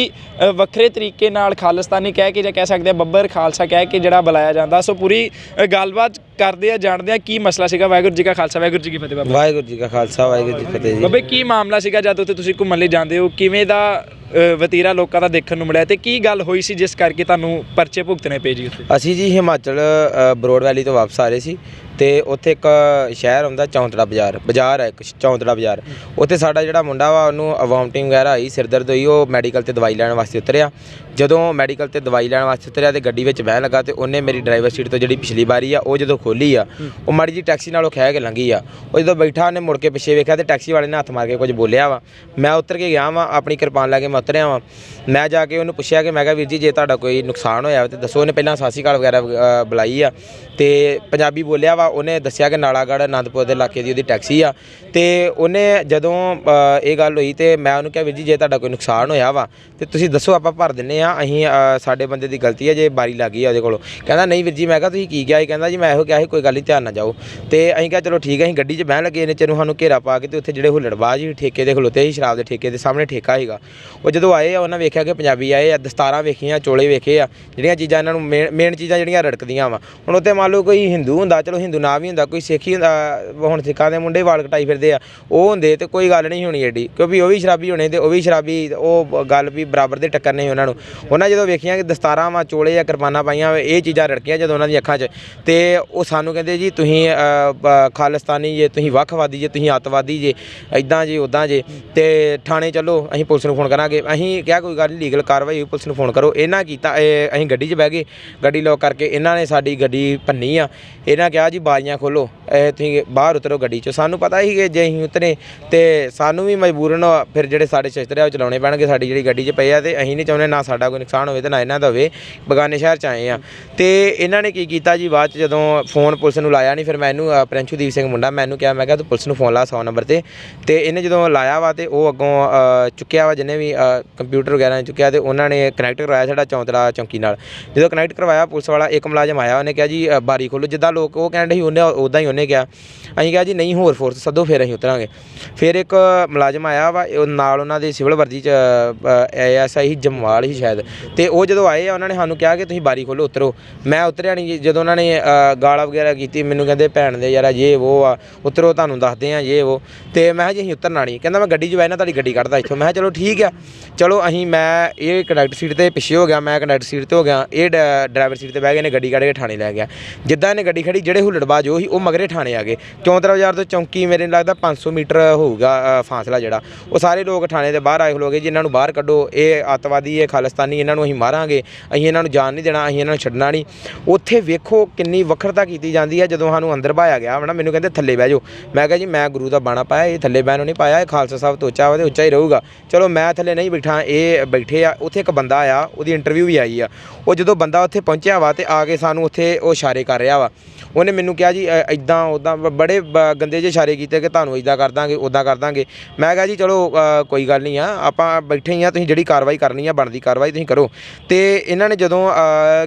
ਵੱਖਰੇ ਤਰੀਕੇ ਨਾਲ ਖਾਲਿਸਤਾਨੀ ਕਹਿ ਕੇ ਜਾਂ ਕਹਿ ਸਕਦੇ ਆ ਬੱਬਰ ਖਾਲਸਾ ਕਹਿ ਕੇ ਜਿਹੜਾ ਬੁਲਾਇਆ ਜਾਂਦਾ। ਸੋ ਪੂਰੀ ਗੱਲਬਾਤ ਕਰਦੇ ਆ ਜਾਣਦੇ ਆ ਕੀ ਮਸਲਾ ਸੀਗਾ। ਵਾਹਿਗੁਰੂ ਜੀ ਕਾ ਖਾਲਸਾ ਵਾਹਿਗੁਰੂ ਜੀ ਕੀ ਫਤਿਹ ਬਾਬਾ। ਵਾਹਿਗੁਰੂ ਜੀ ਕਾ ਖਾਲਸਾ ਵਾਹਿਗੁਰੂ ਜੀ ਫਤਿਹ ਜੀ। ਬਾਬੇ ਕੀ ਮਾਮਲਾ ਸੀਗਾ ਜਦ ਉੱਥੇ ਤੁਸੀਂ ਘੁੰਮਣ ਲਈ ਜਾਂਦੇ ਹੋ? ਕਿਵੇਂ ਦਾ ਵਤੀਰਾ ਲੋਕਾਂ ਦਾ ਦੇਖਣ ਨੂੰ ਮਿਲਿਆ ਤੇ ਕੀ ਗੱਲ ਹੋਈ ਸੀ ਜਿਸ ਕਰਕੇ ਤੁਹਾਨੂੰ ਪਰਚੇ ਭੁਗਤਣੇ ਪਏ ਜੀ ਉੱਥੇ? ਅਸੀਂ ਜੀ ਹਿਮਾਚਲ ਬਰੋਡ ਵੈਲੀ ਤੋਂ ਵਾਪਸ ਆ ਰਹੇ ਸੀ। ਤੇ ਉੱਥੇ ਇੱਕ ਸ਼ਹਿਰ ਹੁੰਦਾ ਚੌਂਤੜਾ ਬਾਜ਼ਾਰ ਬਾਜ਼ਾਰ ਹੈ ਇੱਕ ਚੌਂਤੜਾ ਬਾਜ਼ਾਰ। ਉੱਥੇ ਸਾਡਾ ਜਿਹੜਾ ਮੁੰਡਾ ਵਾ, ਉਹਨੂੰ ਵੋਮਟਿੰਗ ਵਗੈਰਾ ਆਈ, ਸਿਰ ਦਰਦ ਹੋਈ, ਉਹ ਮੈਡੀਕਲ ਤੇ ਦਵਾਈ ਲੈਣ ਵਾਸਤੇ ਉਤਰਿਆ। ਜਦੋਂ ਮੈਡੀਕਲ ਤੇ ਦਵਾਈ ਲੈਣ ਵਾਸਤੇ ਉਤਰਿਆ ਤੇ ਗੱਡੀ ਵਿੱਚ ਬਹਿਣ ਲੱਗਾ ਤੇ ਉਹਨੇ ਮੇਰੀ ਡਰਾਈਵਰ ਸੀਟ ਤੋਂ ਜਿਹੜੀ ਪਿਛਲੀ ਵਾਰੀ ਆ, ਉਹ ਜਦੋਂ ਖੋਲੀ ਆ, ਉਹ ਮਾੜੀ ਜੀ ਟੈਕਸੀ ਨਾਲੋਂ ਖਹਿ ਕੇ ਲੰਘੀ ਆ। ਉਹ ਜਦੋਂ ਬੈਠਾ, ਉਹਨੇ ਮੁੜ ਕੇ ਪਿੱਛੇ ਵੇਖਿਆ ਤੇ ਟੈਕਸੀ ਵਾਲੇ ਨੇ ਹੱਥ ਮਾਰ ਕੇ ਕੁਝ ਬੋਲਿਆ ਵਾ। ਮੈਂ ਉਤਰ ਕੇ ਗਿਆ ਵਾਂ, ਆਪਣੀ ਕਿਰਪਾਨ ਲੈ ਕੇ ਮੈਂ ਉਤਰਿਆ ਵਾਂ। ਮੈਂ ਜਾ ਕੇ ਉਹਨੂੰ ਪੁੱਛਿਆ ਕਿ ਮੈਂ ਕਿਹਾ, ਵੀਰ ਜੀ, ਜੇ ਤੁਹਾਡਾ ਕੋਈ ਨੁਕਸਾਨ ਹੋਇਆ ਵਾ ਤੇ ਦੱਸੋ, ਉਹਨੇ ਪਹਿਲਾਂ ਸਾਸੀ ਕਾਲ ਵਗੈਰਾ ਬੁਲਾਈ ਆ ਤੇ ਪੰਜਾਬੀ ਬੋਲਿਆ ਵਾ ਉਹਨੇ ਦੱਸਿਆ ਕਿ ਨਾਲਾਗੜ੍ਹ ਆਨੰਦਪੁਰ ਦੇ ਇਲਾਕੇ ਦੀ ਉਹਦੀ ਟੈਕਸੀ ਆ ਤੇ ਉਹਨੇ ਜਦੋਂ ਇਹ ਗੱਲ ਹੋਈ ਤੇ ਮੈਂ ਉਹਨੂੰ ਕਿਹਾ, ਵੀਰ ਜੀ, ਜੇ ਤੁਹਾਡਾ ਕੋਈ ਨੁਕਸਾਨ ਹੋਇਆ ਵਾ, ਤੇ ਤੁਸੀਂ ਦੱਸੋ ਆਪਾਂ ਭਰ ਦਿੰਨੇ ਆ, ਅਸੀਂ ਸਾਡੇ ਬੰਦੇ ਦੀ ਗਲਤੀ ਹੈ ਜੇ ਬਾਰੀ ਲੱਗੀ ਆ ਉਹਦੇ ਕੋਲੋਂ। ਕਹਿੰਦਾ, ਨਹੀਂ ਵੀਰ ਜੀ, ਮੈਂ ਕਿਹਾ, ਤੁਸੀਂ ਕੀ ਕਿਹਾ? ਇਹ ਕਹਿੰਦਾ, ਜੀ, ਮੈਂ ਇਹੋ ਕਿਹਾ ਸੀ, ਕੋਈ ਗੱਲ ਨਹੀਂ ਧਿਆਨ ਨਾ ਜਾਓ। ਤੇ ਅਸੀਂ ਕਿਹਾ, ਚਲੋ ਠੀਕ ਹੈ ਅਸੀਂ ਗੱਡੀ 'ਚ ਬਹਿਣ ਲੱਗੇ ਨੇ ਚਿਰ ਨੂੰ ਸਾਨੂੰ ਘੇਰਾ ਪਾ ਕੇ ਤੇ ਉੱਥੇ ਜਿਹੜੇ ਹੁੱਲੜਬਾਜ਼ ਸੀ, ਠੇਕੇ ਦੇ ਖਲੋਤੇ ਸੀ, ਸ਼ਰਾਬ ਦੇ ਠੇਕੇ ਦੇ ਸਾਹਮਣੇ ਠੇਕਾ ਸੀਗਾ। ਉਹ ਜਦੋਂ ਆਏ ਆ, ਉਹਨਾਂ ਵੇਖਿਆ ਕਿ ਪੰਜਾਬੀ ਆਏ ਆ, ਦਸਤਾਰਾਂ ਵੇਖੀਆਂ, ਚੋਲੇ ਵੇਖੇ ਆ, ਜਿਹੜੀਆਂ ਚੀਜ਼ਾਂ ਇਹਨਾਂ ਨੂੰ ਮੇਨ ਚੀਜ਼ਾਂ ਜਿਹੜੀਆਂ ਰੜਕਦੀਆਂ ਵਾ। ਹੁਣ ਉੱਤੇ ਮੰਨ ਲਓ ਕੋਈ ਹਿੰਦੂ ਹੁੰਦਾ, ਚਲੋ ਹਿੰਦੂ ਨਾ ਵੀ ਹੁੰਦਾ ਕੋਈ ਸਿੱਖ ਹੀ ਹੁੰਦਾ ਹੁਣ ਸਿੱਖਾਂ ਦੇ ਮੁੰਡੇ ਵਾਲ ਕਟਾਈ ਫਿਰਦੇ ਆ ਉਹ ਹੁੰਦੇ ਤੇ ਕੋਈ ਗੱਲ ਨਹੀਂ ਹੋਣੀ ਏਡੀ ਕਿਉਂਕਿ ਉਹ ਵੀ ਸ਼ਰਾਬੀ ਹੋਣੇ ਤੇ ਉਹ ਵੀ ਸ਼ਰਾਬੀ ਉਹ ਗੱਲ ਵੀ ਬਰਾਬਰ ਦੇ ਟੱਕਰ ਨਹੀਂ ਉਹਨਾਂ ਨੂੰ। ਉਹਨਾਂ ਜਦੋਂ ਵੇਖੀਆਂ ਕਿ ਦਸਤਾਰਾਂ ਵਾ ਚੋਲੇ ਜਾਂ ਕਿਰਪਾਨਾਂ ਪਾਈਆਂ ਵਾ, ਇਹ ਚੀਜ਼ਾਂ ਰੜਕੀਆਂ ਜਦੋਂ ਉਹਨਾਂ ਦੀਆਂ ਅੱਖਾਂ 'ਚ ਤੇ ਉਹ ਸਾਨੂੰ ਕਹਿੰਦੇ ਜੀ ਤੁਸੀਂ ਖਾਲਿਸਤਾਨੀ ਜੇ ਤੁਸੀਂ ਵੱਖਵਾਦੀ ਜੇ ਤੁਸੀਂ ਅੱਤਵਾਦੀ ਜੇ ਇਦਾਂ ਜੇ ਉਦਾਂ ਜੇ ਤੇ ਥਾਣੇ ਚੱਲੋ ਅਸੀਂ ਪੁਲਿਸ ਨੂੰ ਫੋਨ ਕਰਾਂਗੇ। ਅਸੀਂ ਕਿਹਾ ਕੋਈ ਗੱਲ ਲੀਗਲ ਕਾਰਵਾਈ ਹੋਈ ਪੁਲਿਸ ਨੂੰ ਫੋਨ ਕਰੋ। ਇਹਨਾਂ ਕੀਤਾ ਇਹ ਅਸੀਂ ਗੱਡੀ 'ਚ ਬਹਿ ਗਏ ਗੱਡੀ ਲੋਕ ਕਰਕੇ ਇਹਨਾਂ ਨੇ ਸਾਡੀ ਗੱਡੀ ਭੰਨੀ ਆ। ਇਹਨਾਂ ਕਿਹਾ ਜੀ ਬਾਰੀਆਂ ਖੋਲੋ ਇਹ ਤੁਸੀਂ ਬਾਹਰ ਉਤਰੋ ਗੱਡੀ 'ਚੋਂ। ਸਾਨੂੰ ਪਤਾ ਸੀ ਕਿ ਜੇ ਅਸੀਂ ਉਤਰੇ ਤੇ ਸਾਨੂੰ ਵੀ ਮਜਬੂਰਨ ਫਿਰ ਜਿਹੜੇ ਸਾਡੇ ਸ਼ਸਤਰ ਆ ਉਹ ਚਲਾਉਣੇ ਪੈਣਗੇ ਸਾਡੀ ਜਿਹੜੀ ਗੱਡੀ 'ਚ ਪਏ ਆ ਤੇ ਅਸੀਂ ਨਹੀਂ ਚਾਹੁੰਦੇ ਨਾ ਸਾਡਾ ਕੋਈ ਨੁਕਸਾਨ ਹੋਵੇ ਤੇ ਨਾ ਇਹਨਾਂ ਦਾ ਹੋਵੇ। ਬਗਾਨੇ ਸ਼ਹਿਰ 'ਚ ਆਏ ਆ। ਤੇ ਇਹਨਾਂ ਨੇ ਕੀ ਕੀਤਾ ਜੀ ਬਾਅਦ 'ਚ ਜਦੋਂ ਫੋਨ ਪੁਲਿਸ ਨੂੰ ਲਾਇਆ ਨਹੀਂ ਫਿਰ ਮੈਨੂੰ ਇਹਨੂੰ ਅ, ਪ੍ਰਿੰਸ਼ੂਦੀਪ ਸਿੰਘ ਮੁੰਡਾ ਮੈਨੂੰ ਕਿਹਾ ਮੈਂ ਕਿਹਾ ਤੂੰ ਪੁਲਿਸ ਨੂੰ ਫੋਨ ਲਾ 100 ਨੰਬਰ ਤੇ। ਤੇ ਇਹਨੇ ਜਦੋਂ ਲਾਇਆ ਵਾ ਤੇ ਉਹ ਅੱਗੋਂ ਚੁੱਕਿਆ ਵਾ ਜਿਹਨੇ ਵੀ ਕੰਪਿਊਟਰ ਵਗੈਰਾ ਚੁੱਕਿਆ ਤੇ ਉਹਨਾਂ ਨੇ ਕਨੈਕਟ ਕਰਵਾਇਆ ਸਾਡਾ ਚੌਂਤਰਾ ਚੌਂਕੀ ਨਾਲ। ਜਦੋਂ ਕਨੈਕਟ ਕਰਵਾਇਆ ਪੁਲਿਸ ਵਾਲਾ ਇੱਕ ਮੁਲਾਜ਼ਮ ਆਇਆ ਉਹਨੇ ਕਿਹਾ ਜੀ ਬਾਰੀ ਖੋਲੋ। ਜਿੱਦਾਂ ਲੋਕ ਉਹ ਕਹਿੰਦੇ ਸੀ ਉਹਨੇ ਉਦਾਂ ਹੀ ਉਹਨੇ ਕਿਹਾ ਅਸੀਂ ਕਿਹਾ ਜੀ ਨਹੀਂ ਹੋਰ ਫੋਰਸ ਸੱਦੋ ਫਿਰ ਅਸੀਂ ਉਤਰਾਂਗੇ। ਫਿਰ ਇੱਕ ਮੁਲਾਜ਼ਮ ਆਇਆ ਵਾ ਉਹ ਨਾਲ ਉਹਨਾਂ ਦੇ ਸਿਵਲ ਵਰਦੀ ਚ ਐਸਆਈ ਜਮਵਾਲ ਹੀ ਸ਼ਾਇਦ। ਤੇ ਉਹ ਜਦੋਂ ਆਏ ਆ ਉਹਨਾਂ ਨੇ ਸਾਨੂੰ ਕਿਹਾ ਕਿ ਤੁਸੀਂ ਬਾਰੀ ਖੋਲੋ ਉਤਰੋ। ਮੈਂ ਉਤਰਿਆ ਨਹੀਂ ਜੀ। ਜਦੋਂ ਉਹਨਾਂ ਨੇ ਅ, ਗਾਲਾਂ ਵਗੈਰਾ ਕੀਤੀ ਮੈਨੂੰ ਕਹਿੰਦੇ ਭੈਣ ਦੇ ਯਾਰਾ ਇਹ ਉਹ ਆ ਉਤਰੋ ਤੁਹਾਨੂੰ ਦੱਸਦੇ ਆ ਇਹ ਉਹ। ਤੇ ਮੈਂ ਕਿਹਾ ਜੀ ਅਸੀਂ ਉਤਰਨਾ ਨਹੀਂ ਕਹਿੰਦਾ ਮੈਂ ਗੱਡੀ 'ਚ ਬਹਿਣਾ ਤੁਹਾਡੀ ਗੱਡੀ ਕੱਢਦਾ ਇੱਥੋਂ। ਮੈਂ ਕਿਹਾ ਚਲੋ ਠੀਕ ਆ। ਚਲੋ ਅਸੀਂ ਮੈਂ ਇਹ ਕੰਡਕਟਰ ਸੀਟ ਤੇ ਪਿੱਛੇ ਹੋ ਗਿਆ ਮੈਂ ਕੰਡਕਟਰ ਸੀਟ ਤੇ ਹੋ ਗਿਆ। ਇਹ ਡਰਾਈਵਰ ਸੀਟ ਤੇ ਬਹਿ ਗਏ ਨੇ ਗੱਡੀ ਕੱਢ ਕੇ ਥਾਣੇ ਲੈ ਗਿਆ। ਜਿੱਦਾਂ ਇਹਨੇ ਗੱਡੀ ਖੜੀ ਜਿਹੜੇ ਹੁੱਲੜਬਾਜ਼ ਉਹ ਸੀ ਉਹ ਮਗਰੇ ਥਾਣੇ ਆ ਗਏ। ਚੌਂਤਰਾ ਬਾਜ਼ਾਰ ਤੋਂ ਚੌਂਕੀ ਮੇਰੇ ਨੂੰ ਲੱਗਦਾ 500 ਮੀਟਰ ਹੋਊਗਾ ਅ, ਫਾਸਲਾ ਜਿਹੜਾ। ਉਹ ਸਾਰੇ ਲੋਕ ਥਾਣੇ ਦੇ ਬਾਹਰ ਆਏ ਖਲੋਗੇ ਜੀ ਇਹਨਾਂ ਨੂੰ ਬਾਹਰ ਕੱਢੋ ਇਹ ਅੱਤਵਾਦੀ ਇਹ ਖਾਲਿਸਤਾਨੀ ਇਹਨਾਂ ਨੂੰ ਅਸੀਂ ਮਾਰਾਂਗੇ ਅਸੀਂ ਇਹਨਾਂ ਨੂੰ ਜਾਨ ਨਹੀਂ ਦੇਣਾ ਅਸੀਂ ਇਹਨਾਂ ਨੂੰ ਛੱਡਣਾ ਨਹੀਂ। ਉੱਥੇ ਵੇਖੋ ਕਿੰਨੀ ਵੱਖਰਤਾ ਕੀਤੀ ਜਾਂਦੀ ਹੈ ਜਦੋਂ ਸਾਨੂੰ ਅੰਦਰ ਭਾਇਆ ਗਿਆ। ਨਾ ਮੈਨੂੰ ਕਹਿੰਦੇ ਥੱਲੇ ਬਹਿ ਜਾਓ। ਮੈਂ ਕਿਹਾ ਜੀ ਮੈਂ ਗੁਰੂ ਦਾ ਬਾਣਾ ਪਾਇਆ ਇਹ ਥੱਲੇ ਬਹਿਣ ਨੂੰ ਨਹੀਂ ਪਾਇਆ ਇਹ ਖਾਲਸਾ ਸਾਹਿਬ ਤੋਂ ਉੱਚਾ ਵਾ ਤੇ ਉੱਚਾ ਹੀ ਰਹੂਗਾ। ਚਲੋ ਮੈਂ ਥੱਲੇ ਨਹੀਂ ਬੈਠਾ ਇਹ ਬੈਠੇ ਆ ਉੱਥੇ ਇੱਕ ਬੰਦਾ ਆ ਉਹਦੀ ਇੰਟਰਵਿਊ ਵੀ ਆਈ ਆ। ਉਹ ਜਦੋਂ ਬੰਦਾ ਉੱਥੇ ਪਹੁੰਚਿਆ ਵਾ ਤੇ ਆ ਕੇ ਸਾਨੂੰ ਉੱਥੇ ਉਹ ਇਸ਼ਾਰੇ ਕਰ ਰਿਹਾ ਵਾ। ਉਹਨੇ ਮੈਨੂੰ ਕਿਹਾ ਜੀ ਇਦਾਂ ਉਦਾਂ ਬੜੇ, ਬ- ਗੰਦੇ ਜਿਹੇ ਇਸ਼ਾਰੇ ਕੀਤੇ ਕਿ ਤੁਹਾਨੂੰ ਇਦਾਂ ਕਰ ਦਾਂਗੇ ਉਦਾਂ ਕਰ ਦਾਂਗੇ। ਮੈਂ ਕਿਹਾ ਜੀ, ਚਲੋ ਕੋਈ ਗੱਲ ਨਹੀਂ ਆ, ਆਪਾਂ ਬੈਠੇ ਹੀ ਆ, ਤੁਸੀਂ ਜਿਹੜੀ ਕਾਰਵਾਈ ਕਰਨੀ ਆ, ਬਣਦੀ ਕਾਰਵਾਈ ਤੁਸੀਂ ਕਰੋ। ਤੇ ਇਹਨਾਂ ਨੇ ਜਦੋਂ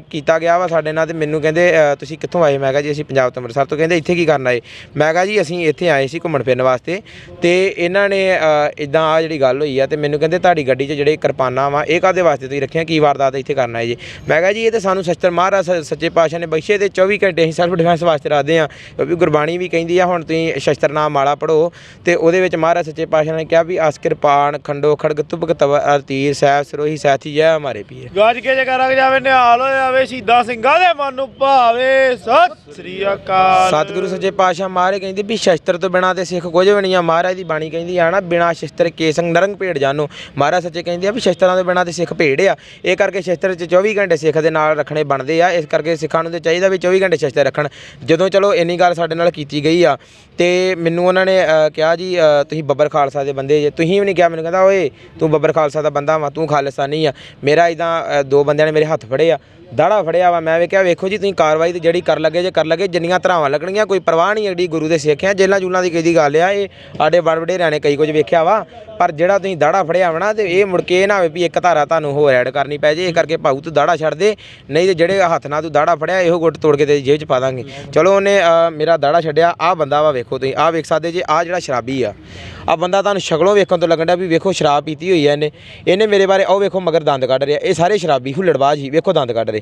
ਕੀਤਾ ਗਿਆ ਵਾ ਸਾਡੇ ਨਾਲ ਤੇ ਮੈਨੂੰ ਕਹਿੰਦੇ ਤੁਸੀਂ ਕਿੱਥੋਂ ਆਏ? ਮੈਂ ਕਿਹਾ ਜੀ, ਅਸੀਂ ਪੰਜਾਬ ਤੋਂ ਅੰਮ੍ਰਿਤਸਰ ਤੋਂ। ਕਹਿੰਦੇ, ਇੱਥੇ ਕੀ ਕਰਨ ਆਏ? ਮੈਂ ਕਿਹਾ ਜੀ, ਅਸੀਂ ਇੱਥੇ ਆਏ ਸੀ ਘੁੰਮਣ ਫਿਰਨ ਵਾਸਤੇ। ਤੇ ਇਹਨਾਂ ਨੇ ਇਦਾਂ ਆ ਜਿਹੜੀ ਗੱਲ ਹੋਈ ਆ ਤੇ ਮੈਨੂੰ ਕਹਿੰਦੇ, ਤੁਹਾਡੀ ਗੱਡੀ 'ਚ ਜਿਹੜੇ ਕਿਰਪਾਨਾਂ ਵਾ, ਇਹ ਕਾਦੇ ਵਾਸਤੇ ਤੁਸੀਂ ਰੱਖਿਆ? ਕੀ ਵਾਰਦਾਤ ਇੱਥੇ ਕਰਨ ਆਏ ਜੀ? ਮੈਂ ਕਿਹਾ ਜੀ, ਇਹ ਤੇ ਸਾਨੂੰ ਸਸਤਰ ਮਹਾਰਾਜ, ਸੱਚੇ ਪਾਤਸ਼ਾਹ ਨੇ ਬਖਸ਼ੇ ਤੇ 24 ਘੰਟੇ ਅਸੀਂ ਸੈਲਫ ਡਿਫੈਂਸ ਵਾਸਤੇ ਰੱਖਦੇ ਆ ਕਿਉਂਕਿ ਗੁਰਬਾਣੀ ਵੀ ਕਹਿੰਦੀ ਆ ਹੁਣ ਤੁਸੀਂ ਸ਼ਸਤਰ ਨਾਮ ਮਾਲਾ ਪੜੋ ਤੇ ਉਹਦੇ ਵਿੱਚ ਮਹਾਰਾਜ ਸੱਚੇ ਪਾਤਸ਼ਾਹ ਨੇ ਕਿਹਾ ਵੀ ਅਸ ਕਿਰਪਾਨ ਖੰਡੋ ਖੜਗ ਤੁਬਕ ਤਵ ਅਰ ਤੀਰ ਸਹਿਬ ਸਰੋਹੀ ਸਾਥੀ ਜੈ ਹਮਾਰੇ ਪੀਰ। ਗੱਜ ਕੇ ਜਕਰਾ ਜਾਵੇ ਨਿਹਾਲ ਹੋ ਜਾਵੇ ਸ਼ਹੀਦਾਂ ਸਿੰਘਾਂ ਦੇ ਮਨ ਨੂੰ ਭਾਵੇ। ਸਤਿ ਸ੍ਰੀ ਅਕਾਲ। ਸਤਿਗੁਰੂ ਸੱਚੇ ਪਾਤਸ਼ਾਹ ਮਹਾਰਾਜ ਕਹਿੰਦੇ ਵੀ ਸ਼ਸਤਰ ਤੋਂ ਬਿਨਾ ਤੇ ਸਿੱਖ ਕੁਝ ਵੀ ਨਹੀਂ ਆ। ਮਹਾਰਾਜ ਦੀ ਬਾਣੀ ਕਹਿੰਦੀ ਆ ਨਾ ਬਿਨਾ ਸ਼ਸਤਰ ਕੇ ਸੰਗ ਨਰੰਗ ਭੇੜ ਜਾਨੋ ਮਹਾਰਾਜ ਸੱਚੇ ਕਹਿੰਦੇ ਆ ਵੀ ਸ਼ਸਤਰਾਂ ਤੋਂ ਬਿਨਾ ਤੇ ਸਿੱਖ ਭੇੜ ਆ। ਇਹ ਕਰਕੇ ਸ਼ਸਤਰ ਚ 24 ਘੰਟੇ ਸਿੱਖ ਦੇ ਨਾਲ ਰੱਖਣੇ ਬਣਦੇ ਆ। ਇਸ ਕਰਕੇ ਸਿੱਖਾਂ ਨੂੰ ਤੇ ਚਾਹੀਦਾ ਵੀ 24 ਘੰਟੇ ਸ਼ਸਤਰ ਰੱਖਣ। ਜਦੋਂ ਜਦੋਂ ਚਲੋ ਇੰਨੀ ਗੱਲ ਸਾਡੇ ਨਾਲ ਕੀਤੀ ਗਈ ਆ, ਤੇ ਮੈਨੂੰ ਉਹਨਾਂ ਨੇ ਕਿਹਾ ਜੀ ਤੁਸੀਂ ਬੱਬਰ ਖਾਲਸਾ ਦੇ ਬੰਦੇ ਜੇ। ਤੁਸੀਂ ਵੀ ਨਹੀਂ ਕਿਹਾ, ਮੈਨੂੰ ਕਹਿੰਦਾ, ਓਏ, ਤੂੰ ਬੱਬਰ ਖਾਲਸਾ ਦਾ ਬੰਦਾ ਵਾ, ਤੂੰ ਖਾਲਿਸਤਾਨੀ ਆ। ਮੇਰਾ ਇਦਾਂ ਦੋ ਬੰਦਿਆਂ ਨੇ ਮੇਰੇ ਹੱਥ ਫੜੇ ਆ ਦਾੜਾ ਫੜਿਆ ਵਾ, ਮੈਂ ਵੀ ਕਿਹਾ ਵੇਖੋ ਜੀ, ਤੁਸੀਂ ਕਾਰਵਾਈ ਤੇ ਜਿਹੜੀ ਕਰ ਲੱਗੇ, ਜੇ ਕਰ ਲੱਗੇ, ਜਿੰਨੀਆਂ ਧਰਾਵਾਂ ਲੱਗਣਗੀਆਂ, ਕੋਈ ਪਰਵਾਹ ਨਹੀਂ ਐਡੀ ਗੁਰੂ ਦੇ ਸਿੱਖ ਆ ਜੇਲਾਂ ਜੂਲਾਂ ਦੀ ਕਿਹਦੀ ਗੱਲ ਆ, ਇਹ ਸਾਡੇ ਬੜ ਵਡੇਰਿਆਂ ਨੇ ਕਈ ਕੁਝ ਵੇਖਿਆ ਵਾ, ਪਰ ਜਿਹੜਾ ਤੁਸੀਂ ਦਾੜਾ ਫੜਿਆ ਵਾ ਨਾ, ਤੇ ਇਹ ਮੁੜ ਕੇ ਇਹ ਨਾ ਹੋਵੇ ਵੀ ਇੱਕ ਧਾਰਾ ਤੁਹਾਨੂੰ ਹੋਰ ਐਡ ਕਰਨੀ ਪੈ ਜੇ, ਇਹ ਕਰਕੇ ਭਾਊ ਤੂੰ ਦਾੜਾ ਛੱਡ ਦੇ, ਨਹੀਂ ਤੇ ਜਿਹੜੇ ਹੱਥ ਨਾਲ ਤੂੰ ਦਾੜਾ ਫੜਿਆ, ਇਹੋ ਗੁੱਟ ਤੋੜ ਕੇ ਤੇਰੀ ਜੇਬ 'ਚ ਪਾ ਦਾਂਗੇ। ਚਲੋ ਉਹਨੇ ਮੇਰਾ ਦਾੜਾ ਛੱਡਿਆ, ਆਹ ਬੰਦਾ ਵਾ ਵੇਖੋ ਤੁਸੀਂ, ਆਹ ਵੇਖ ਸਕਦੇ ਜੇ, ਆਹ ਜਿਹੜਾ ਸ਼ਰਾਬੀ ਆ ਆ ਬੰਦਾ ਤੁਹਾਨੂੰ ਸ਼ਕਲੋਂ ਵੇਖਣ ਤੋਂ ਲੱਗਣ ਡਿਆ ਵੀ ਵੇਖੋ ਸ਼ਰਾਬ ਪੀਤੀ ਹੋਈ ਹੈ ਇਹਨੇ। ਇਹਨੇ ਮੇਰੇ ਬਾਰੇ ਉਹ ਵੇਖੋ ਮਗਰ ਦੰਦ ਕੱਢ ਰਿਹਾ। ਇਹ ਸਾਰੇ ਸ਼ਰਾਬੀ ਹੁੱਲੜਬਾਜ਼ ਹੀ, ਵੇਖੋ ਦੰਦ ਕੱਢ ਰਹੇ।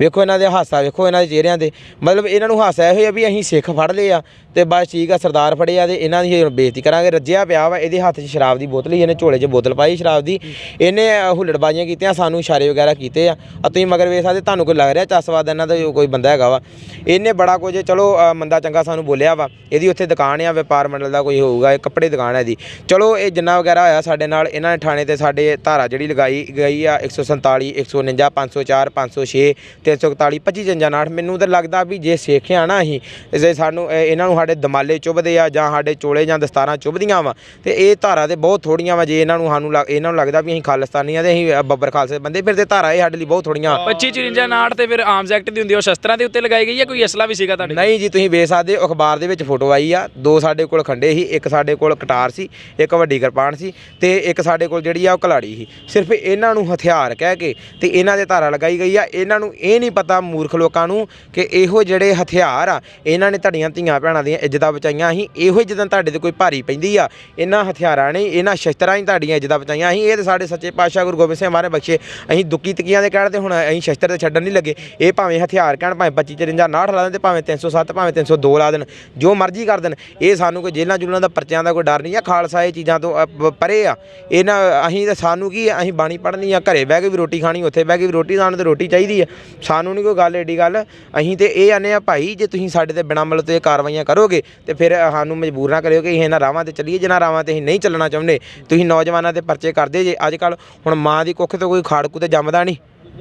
ਵੇਖੋ ਇਹਨਾਂ ਦੇ ਹਾਸਾ, ਵੇਖੋ ਇਹਨਾਂ ਦੇ ਚਿਹਰਿਆਂ ਦੇ। ਮਤਲਬ ਇਹਨਾਂ ਨੂੰ ਹਾਸਾ ਇਹੋ ਹੀ ਆ ਵੀ ਅਸੀਂ ਸਿੱਖ ਫੜ ਲਏ ਆ। ਤੇ ਬਸ ਠੀਕ ਆ ਸਰਦਾਰ ਫੜੇ ਆ ਤੇ ਇਹਨਾਂ ਦੀ ਹੁਣ ਬੇਇੱਜ਼ਤੀ ਕਰਾਂਗੇ। ਰੱਜਿਆ ਪਿਆ ਵਾ ਇਹਦੇ ਹੱਥ 'ਚ ਸ਼ਰਾਬ ਦੀ ਬੋਤਲ ਹੀ ਇਹਨੇ ਝੋਲੇ 'ਚ ਬੋਤਲ ਪਾਈ ਸ਼ਰਾਬ ਦੀ। ਇਹਨੇ ਹੁੱਲੜਬਾਜ਼ੀਆਂ ਕੀਤੀਆਂ ਸਾਨੂੰ ਇਸ਼ਾਰੇ ਵਗੈਰਾ ਕੀਤੇ ਆ। ਆ ਤੁਸੀਂ ਮਗਰ ਵੇਖ ਸਕਦੇ ਤੁਹਾਨੂੰ ਕੋਈ ਲੱਗ ਰਿਹਾ ਚਸਵਾਦ ਇਹਨਾਂ ਦਾ ਕੋਈ ਬੰਦਾ ਹੈਗਾ ਵਾ। ਇਹਨੇ ਬੜਾ ਕੁਝ ਚਲੋ ਅ, ਮੰਦਾ ਚੰਗਾ ਸਾਨੂੰ ਬੋਲਿਆ ਵਾ। ਇਹਦੀ ਉੱਥੇ ਦੁਕਾਨ ਆ ਵਪਾਰ ਮੰਡਲ ਦਾ ਕੋਈ ਹੋਊਗਾ ਇਹ ਕੱਪੜੇ ਦੀ ਦੁਕਾਨ ਹੈ ਦੀ ਚਲੋ ਇਹ ਜਿੰਨਾ ਵਗੈਰਾ ਹੋਇਆ ਸਾਡੇ ਨਾਲ ਇਹਨਾਂ ਨੇ ਥਾਣੇ ਤੇ ਸਾਡੇ ਧਾਰਾ ਜਿਹੜੀ ਲਗਾਈ ਗਈ ਆ 147 149 504 506 341 25 ਜੰਜਾਨਾਠ ਮੈਨੂੰ ਤਾਂ ਲੱਗਦਾ ਵੀ ਜੇ ਸਿੱਖਿਆ ਨਾ ਅਸੀਂ ਜੇ ਸਾਨੂੰ ਇਹਨਾਂ ਨੂੰ ਸਾਡੇ ਦਮਾਲੇ ਚੁੱਭਦੇ ਆ ਜਾਂ ਸਾਡੇ ਚੋਲੇ ਜਾਂ ਦਸਤਾਰਾਂ ਚੁੱਭਦੀਆਂ ਵਾ ਤੇ ਇਹ ਧਾਰਾ ਤੇ ਬਹੁਤ ਥੋੜੀਆਂ ਵਾ ਜੇ ਇਹਨਾਂ ਨੂੰ ਸਾਨੂੰ ਇਹਨਾਂ ਨੂੰ ਲੱਗਦਾ ਵੀ ਅਸੀਂ ਖਾਲਿਸਤਾਨੀ ਆ ਤੇ ਅਸੀਂ ਬੱਬਰ ਖਾਲਸੇ ਬੰਦੇ ਫਿਰ ਤੇ ਧਾਰਾ ਇਹ ਸਾਡੇ ਲਈ ਬਹੁਤ ਥੋੜੀਆਂ। 25 54 ਨਾਟ ਤੇ ਫਿਰ ਆਰਮਸ ਐਕਟ ਦੀ ਹੁੰਦੀ ਉਹ ਸ਼ਸਤਰਾਂ ਦੇ ਉੱਤੇ ਲਗਾਈ ਗਈ ਹੈ ਕੋਈ ਅਸਲਾ ਵੀ ਸੀਗਾ ਤੁਹਾਡੇ? ਨਹੀਂ ਜੀ ਤੁਸੀਂ ਵੇਖ ਸਕਦੇ ਹੋ ਅਖਬਾਰ ਦੇ ਵਿੱਚ ਫੋਟੋ ਆਈ ਆ ਦੋ ਸਾਡੇ ਕੋਲ ਖੰਡੇ ਸੀ ਇੱਕ ਸਾਡੇ ਕੋਲ ਕਟਾਰ ਸੀ ਇੱਕ ਵੱਡੀ ਕਿਰਪਾਨ ਸੀ ਤੇ ਇੱਕ ਸਾਡੇ ਕੋਲ ਜਿਹੜੀ ਆ ਉਹ ਕਲਾੜੀ ਸੀ। ਸਿਰਫ ਇਹਨਾਂ ਨੂੰ ਹਥਿਆਰ ਕਹਿ ਕੇ ਤੇ ਇਹਨਾਂ ਦੇ ਧਾਰਾ ਲਗਾਈ ਗਈ ਆ। ਇਹਨਾਂ ਨੂੰ ਇਹ ਨਹੀਂ ਪਤਾ ਮੂਰਖ ਲੋਕਾਂ ਨੂੰ ਕਿ ਇਹੋ ਜਿਹੜੇ ਹਥਿਆਰ ਆ ਇਹਨਾਂ ਨੇ ਤੁਹਾਡੀਆਂ ਧੀਆਂ ਭੈਣਾਂ ਦੀਆਂ ਇੱਜ਼ਤਾਂ ਬਚਾਈਆਂ ਅਸੀਂ ਇਹੋ ਹੀ ਜਦੋਂ ਤੁਹਾਡੇ ਤੇ ਕੋਈ ਭਾਰੀ ਪੈਂਦੀ ਆ। ਇਹਨਾਂ ਹਥਿਆਰਾਂ ਨੇ, ਇਹਨਾਂ ਸ਼ਸਤਰਾਂ ਹੀ ਤੁਹਾਡੀਆਂ ਇੱਜ਼ਤਾਂ ਬਚਾਈਆਂ ਅਸੀਂ ਇਹ ਤੇ ਸਾਡੇ ਸੱਚੇ ਪਾਤਸ਼ਾਹ ਗੁਰੂ ਗੋਬਿੰਦ ਸਿੰਘ ਮਹਾਰਾਜ ਬਖਸ਼ੇ। ਅਸੀਂ ਦੁੱਕੀ ਤਕੀਆਂ ਦੇ ਕਹਿਣ ਤੇ ਹੁਣ ਅਸੀਂ ਸ਼ਸਤਰ ਤੇ ਛੱਡਣ ਨਹੀਂ ਲੱਗੇ। ਇਹ ਭਾਵੇਂ ਹਥਿਆਰ ਕਹਿਣ, ਭਾਵੇਂ 25 54 59 ਲਾ ਦੇਣ ਤੇ ਭਾਵੇਂ 307 ਭਾਵੇਂ 302 ਲਾ ਦੇਣ। ਜੋ ਮਰਜ਼ੀ ਕਰ ਦੇਣ। ਇਹ ਸਾਨੂੰ ਕੋਈ ਜੇਲ੍ਹਾਂ ਜੁਲਾਂ ਦਾ ਪਰਚਿਆਂ ਦਾ ਕੋਈ ਡਰ ਨਹੀਂ ਆ। ਖਾਲਸਾ ਇਹ ਚੀਜ਼ਾਂ ਤੋਂ ਪਰੇ ਆ। ਇਹਨਾਂ ਅਸੀਂ ਤਾਂ ਸਾਨੂੰ ਕੀ ਅਸੀਂ ਬਾਣੀ ਪੜ੍ਹਨੀ ਆ, ਘਰੇ ਬਹਿ ਕੇ ਵੀ ਰੋਟੀ ਖਾਣੀ, ਉੱਥੇ ਬਹਿ ਕੇ ਵੀ ਰੋਟੀ ਖਾਣ ਤੇ ਰੋਟੀ ਚਾਹੀਦੀ ਆ। ਸਾਨੂੰ ਨਹੀਂ ਕੋਈ ਗੱਲ, ਏਡੀ ਗੱਲ। ਅਸੀਂ ਤੇ ਇਹ ਆਨੇ ਆ, ਭਾਈ, ਜੇ ਤੁਸੀਂ ਸਾਡੇ ਤੇ ਬਿਨਾਂ ਮਤਲਬ ਤੋਂ ਇਹ ਕਾਰਵਾਈਆਂ ਕਰੋ ਕਰੋਗੇ ਤੇ ਫਿਰ ਸਾਨੂੰ ਮਜਬੂਰ ਨਾ ਕਰਿਓ ਕਿ ਅਸੀਂ ਇਹਨਾਂ ਰਾਵਾਂ ਤੇ ਚੱਲੀਏ, ਜਿਨ੍ਹਾਂ ਰਾਵਾਂ ਤੇ ਅਸੀਂ ਨਹੀਂ ਚੱਲਣਾ ਚਾਹੁੰਦੇ। ਤੁਸੀਂ ਨੌਜਵਾਨਾਂ ਦੇ ਪਰਚੇ ਕਰਦੇ ਜੇ। ਅੱਜ ਕੱਲ ਹੁਣ ਮਾਂ ਦੀ ਕੁੱਖ ਤੋਂ ਕੋਈ ਖਾੜਕੂ ਤੇ ਜੰਮਦਾ ਨਹੀਂ।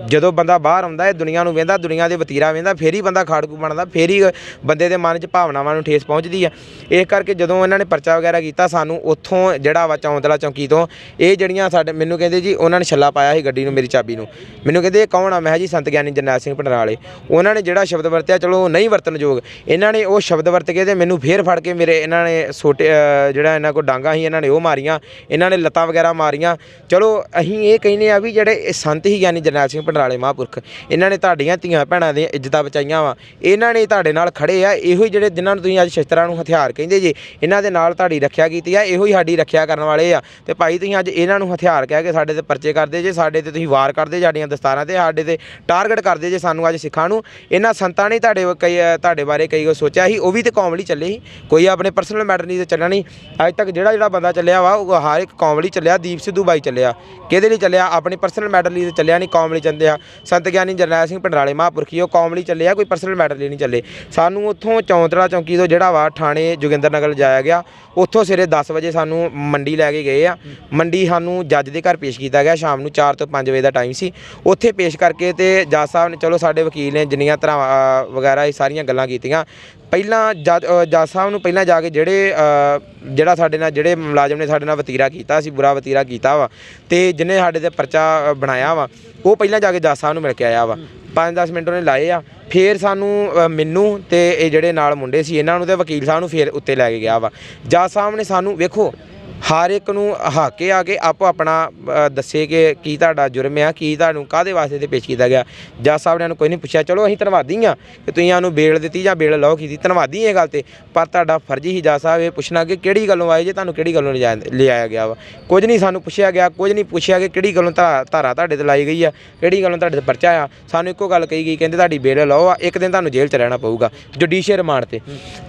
ਜਦੋਂ ਬੰਦਾ ਬਾਹਰ ਆਉਂਦਾ ਇਹ ਦੁਨੀਆ ਨੂੰ ਵੇਂਦਾ, ਦੁਨੀਆ ਦੇ ਵਤੀਰਾ ਵੇਂਦਾ, ਫੇਰ ਹੀ ਬੰਦਾ ਖਾੜਕੂ ਬਣਦਾ, ਫੇਰ ਹੀ ਬੰਦੇ ਦੇ ਮਨ 'ਚ ਭਾਵਨਾਵਾਂ ਨੂੰ ਠੇਸ ਪਹੁੰਚਦੀ ਆ। ਇਸ ਕਰਕੇ ਜਦੋਂ ਇਹਨਾਂ ਨੇ ਪਰਚਾ ਵਗੈਰਾ ਕੀਤਾ, ਸਾਨੂੰ ਉੱਥੋਂ ਜਿਹੜਾ ਵਾ ਚੌਂਤਲਾ ਚੌਂਕੀ ਤੋਂ, ਇਹ ਜਿਹੜੀਆਂ ਸਾਡੇ, ਮੈਨੂੰ ਕਹਿੰਦੇ ਜੀ, ਉਹਨਾਂ ਨੇ ਛੱਲਾ ਪਾਇਆ ਸੀ ਗੱਡੀ ਨੂੰ, ਮੇਰੀ ਚਾਬੀ ਨੂੰ। ਮੈਨੂੰ ਕਹਿੰਦੇ, ਇਹ ਕੌਣ ਆ? ਮੈਂ ਕਿਹਾ ਜੀ, ਸੰਤ ਗਿਆਨੀ ਜਰਨੈਲ ਸਿੰਘ ਭੰਡਰਾਂ ਵਾਲੇ। ਉਹਨਾਂ ਨੇ ਜਿਹੜਾ ਸ਼ਬਦ ਵਰਤਿਆ, ਚਲੋ ਉਹ ਨਹੀਂ ਵਰਤਨਯੋਗ ਇਹਨਾਂ ਨੇ ਉਹ ਸ਼ਬਦ ਵਰਤ ਕੇ ਤੇ ਮੈਨੂੰ ਫੇਰ ਫੜ ਕੇ ਮੇਰੇ, ਇਹਨਾਂ ਨੇ ਛੋਟੇ ਜਿਹੜਾ ਇਹਨਾਂ ਕੋਲ ਡਾਂਗਾ ਸੀ, ਇਹਨਾਂ ਨੇ ਉਹ ਮਾਰੀਆਂ। ਇਹਨਾਂ ਨੇ ਲੱਤਾਂ ਵਗੈਰਾ ਮਾਰੀਆਂ। ਚਲੋ, ਅਸੀਂ ਇਹ ਕਹਿੰਦੇ ਆ ਵੀ ਜਿਹੜੇ ਸੰਤ ਹੀ ਗਿਆਨੀ ਜਰਨੈਲ ਸਿੰਘ ਪੰਡਾਲੇ ਮਹਾਂਪੁਰਖ। ਇਹਨਾਂ ਨੇ ਤੁਹਾਡੀਆਂ ਧੀਆਂ ਭੈਣਾਂ ਦੀਆਂ ਇੱਜ਼ਤਾਂ ਬਚਾਈਆਂ ਵਾ। ਇਹਨਾਂ ਨੇ ਤੁਹਾਡੇ ਨਾਲ ਖੜੇ ਆ। ਇਹੋ ਹੀ ਜਿਹੜੇ ਜਿਨ੍ਹਾਂ ਨੂੰ ਤੁਸੀਂ ਅੱਜ ਸ਼ਸਤਰਾਂ ਨੂੰ ਹਥਿਆਰ ਕਹਿੰਦੇ ਜੇ, ਇਹਨਾਂ ਦੇ ਨਾਲ ਤੁਹਾਡੀ ਰੱਖਿਆ ਕੀਤੀ ਆ। ਇਹੋ ਹੀ ਸਾਡੀ ਰੱਖਿਆ ਕਰਨ ਵਾਲੇ ਆ। ਤੇ ਭਾਈ ਤੁਸੀਂ ਅੱਜ ਇਹਨਾਂ ਨੂੰ ਹਥਿਆਰ ਕਹਿ ਕੇ ਸਾਡੇ ਤੇ ਪਰਚੇ ਕਰਦੇ ਜੇ, ਸਾਡੇ ਤੇ ਤੁਸੀਂ ਵਾਰ ਕਰਦੇ ਸਾਡੀਆਂ ਦਸਤਾਰਾਂ ਤੇ, ਸਾਡੇ ਤੇ ਟਾਰਗੇਟ ਕਰਦੇ ਜੇ ਸਾਨੂੰ ਅੱਜ ਸਿੱਖਾਂ ਨੂੰ। ਇਹਨਾਂ ਸੰਤਾਂ ਨੇ ਤੁਹਾਡੇ ਕਈ, ਤੁਹਾਡੇ ਬਾਰੇ ਕਈ ਕੁਝ ਸੋਚਿਆ ਸੀ। ਉਹ ਵੀ ਤੇ ਕੌਮ ਲਈ ਚੱਲੇ ਸੀ। ਕੋਈ ਆਪਣੇ ਪਰਸਨਲ ਮੈਟਰ ਨਹੀਂ ਤੇ ਚੱਲਣਾ ਨਹੀਂ। ਅੱਜ ਤੱਕ ਜਿਹੜਾ ਜਿਹੜਾ ਬੰਦਾ ਚੱਲਿਆ ਵਾ, ਉਹ ਹਰ ਇੱਕ ਕੌਮ ਲਈ ਚੱਲਿਆ। ਦੀਪ ਸਿੱਧੂ ਬਾਈ ਚੱਲਿਆ। ਕਿਹਦੇ ਲਈ ਚੱਲਿਆ? ਆਪਣੀ ਪਰਸਨਲ ਮੈਟਰ ਲਈ ਤੇ ਚੱਲਿਆ ਨਹੀਂ ਕੌਮ ਲਈ ਚੱਲਿਆ ਸੰਤ ਗਿਆਨੀ ਜਰਨੈਲ ਸਿੰਘ ਪੰਡਰਾਲੇ ਮਹਾਂਪੁਰਖੀ, ਉਹ ਕੌਮ ਲਈ ਚੱਲੇ ਆ, ਕੋਈ ਪਰਸਨਲ ਮੈਟਰ ਲਈ ਨਹੀਂ ਚੱਲੇ। ਸਾਨੂੰ ਉੱਥੋਂ ਚੌਂਤਰਾ ਚੌਂਕੀ ਤੋਂ ਜਿਹੜਾ ਵਾ ਥਾਣੇ ਜੋਗਿੰਦਰ ਨਗਰ ਜਾਇਆ ਗਿਆ, ਉੱਥੋਂ ਸਵੇਰੇ 10 ਵਜੇ ਸਾਨੂੰ ਮੰਡੀ ਲੈ ਕੇ ਗਏ ਆ। ਮੰਡੀ ਸਾਨੂੰ ਜੱਜ ਦੇ ਘਰ ਪੇਸ਼ ਕੀਤਾ ਗਿਆ, ਸ਼ਾਮ ਨੂੰ 4 ਤੋਂ 5 ਵਜੇ ਦਾ ਟਾਈਮ ਸੀ। ਉੱਥੇ ਪੇਸ਼ ਕਰਕੇ ਤੇ ਜੱਜ ਸਾਹਿਬ ਨੇ, ਚਲੋ ਸਾਡੇ ਵਕੀਲ ਨੇ ਜਿੰਨੀਆਂ ਤਰ੍ਹਾਂ ਵਗੈਰਾ ਇਹ ਸਾਰੀਆਂ ਗੱਲਾਂ ਕੀਤੀਆਂ। ਪਹਿਲਾਂ ਜੱਜ ਅ, ਜੱਜ ਸਾਹਿਬ ਨੂੰ ਪਹਿਲਾਂ ਜਾ ਕੇ ਜਿਹੜੇ ਜਿਹੜਾ ਸਾਡੇ ਨਾਲ ਜਿਹੜੇ ਮੁਲਾਜ਼ਮ ਨੇ ਸਾਡੇ ਨਾਲ ਵਤੀਰਾ ਕੀਤਾ ਸੀ ਬੁਰਾ ਵਤੀਰਾ ਕੀਤਾ ਵਾ ਤੇ ਜਿਹਨੇ ਸਾਡੇ ਤੇ ਪਰਚਾ ਬਣਾਇਆ ਵਾ ਉਹ ਪਹਿਲਾਂ ਜਾ ਕੇ ਜੱਜ ਸਾਹਿਬ ਨੂੰ ਮਿਲ ਕੇ ਆਇਆ ਵਾ। 5-10 ਮਿੰਟ ਉਹਨੇ ਲਾਏ ਆ ਫੇਰ ਸਾਨੂੰ ਮੈਨੂੰ ਤੇ ਇਹ ਜਿਹੜੇ ਨਾਲ ਮੁੰਡੇ ਸੀ ਇਹਨਾਂ ਨੂੰ ਤੇ ਵਕੀਲ ਸਾਹਿਬ ਨੂੰ ਫੇਰ ਉੱਤੇ ਲੈ ਕੇ ਗਿਆ ਵਾ। ਜੱਜ ਸਾਹਿਬ ਨੇ ਸਾਨੂੰ ਵੇਖੋ ਹਰ ਇੱਕ ਨੂੰ ਹਾਕੇ ਆ ਕੇ ਆਪੋ ਆਪਣਾ ਦੱਸੇ ਕਿ ਕੀ ਤੁਹਾਡਾ ਜੁਰਮ ਆ, ਕੀ ਤੁਹਾਨੂੰ ਕਾਹਦੇ ਵਾਸਤੇ ਤੇ ਪੇਸ਼ ਕੀਤਾ ਗਿਆ। ਜੱਜ ਸਾਹਿਬ ਨੇ ਨੂੰ ਕੋਈ ਨਹੀਂ ਪੁੱਛਿਆ, ਚਲੋ ਅਸੀਂ ਧੰਨਵਾਦੀ ਆ ਕਿ ਤੁਸੀਂ ਸਾਨੂੰ ਬੇਲ ਦਿੱਤੀ ਜਾਂ ਬੇਲ ਲਾਓ ਕੀਤੀ। ਧੰਨਵਾਦੀ ਇਹ ਗੱਲ ਤੇ, ਪਰ ਤੁਹਾਡਾ ਫਰਜ਼ ਹੀ ਜੱਜ ਸਾਹਿਬ ਇਹ ਪੁੱਛਣਾ ਕਿ ਕਿਹੜੀ ਗੱਲੋਂ ਆਏ, ਜੇ ਤੁਹਾਨੂੰ ਕਿਹੜੀ ਗੱਲੋਂ ਲਿਜਾਇਆ ਲਿਆਇਆ ਗਿਆ ਵਾ। ਕੁਝ ਨਹੀਂ ਸਾਨੂੰ ਪੁੱਛਿਆ ਗਿਆ, ਕੁਝ ਨਹੀਂ ਪੁੱਛਿਆ ਕਿ ਕਿਹੜੀ ਗੱਲੋਂ ਧਾ- ਧਾਰਾ ਤੁਹਾਡੇ ਤੇ ਲਾਈ ਗਈ ਆ, ਕਿਹੜੀ ਗੱਲੋਂ ਤੁਹਾਡੇ ਤੇ ਪਰਚਾ ਆ। ਸਾਨੂੰ ਇੱਕੋ ਗੱਲ ਕਹੀ ਗਈ, ਕਹਿੰਦੇ ਤੁਹਾਡੀ ਬੇਲ ਲਾਓ ਆ, ਇੱਕ ਦਿਨ ਤੁਹਾਨੂੰ ਜੇਲ੍ਹ ਚ ਰਹਿਣਾ ਪਊਗਾ, ਜੁਡੀਸ਼ੀਅਲ ਰਿਮਾਂਡ ਤੇ।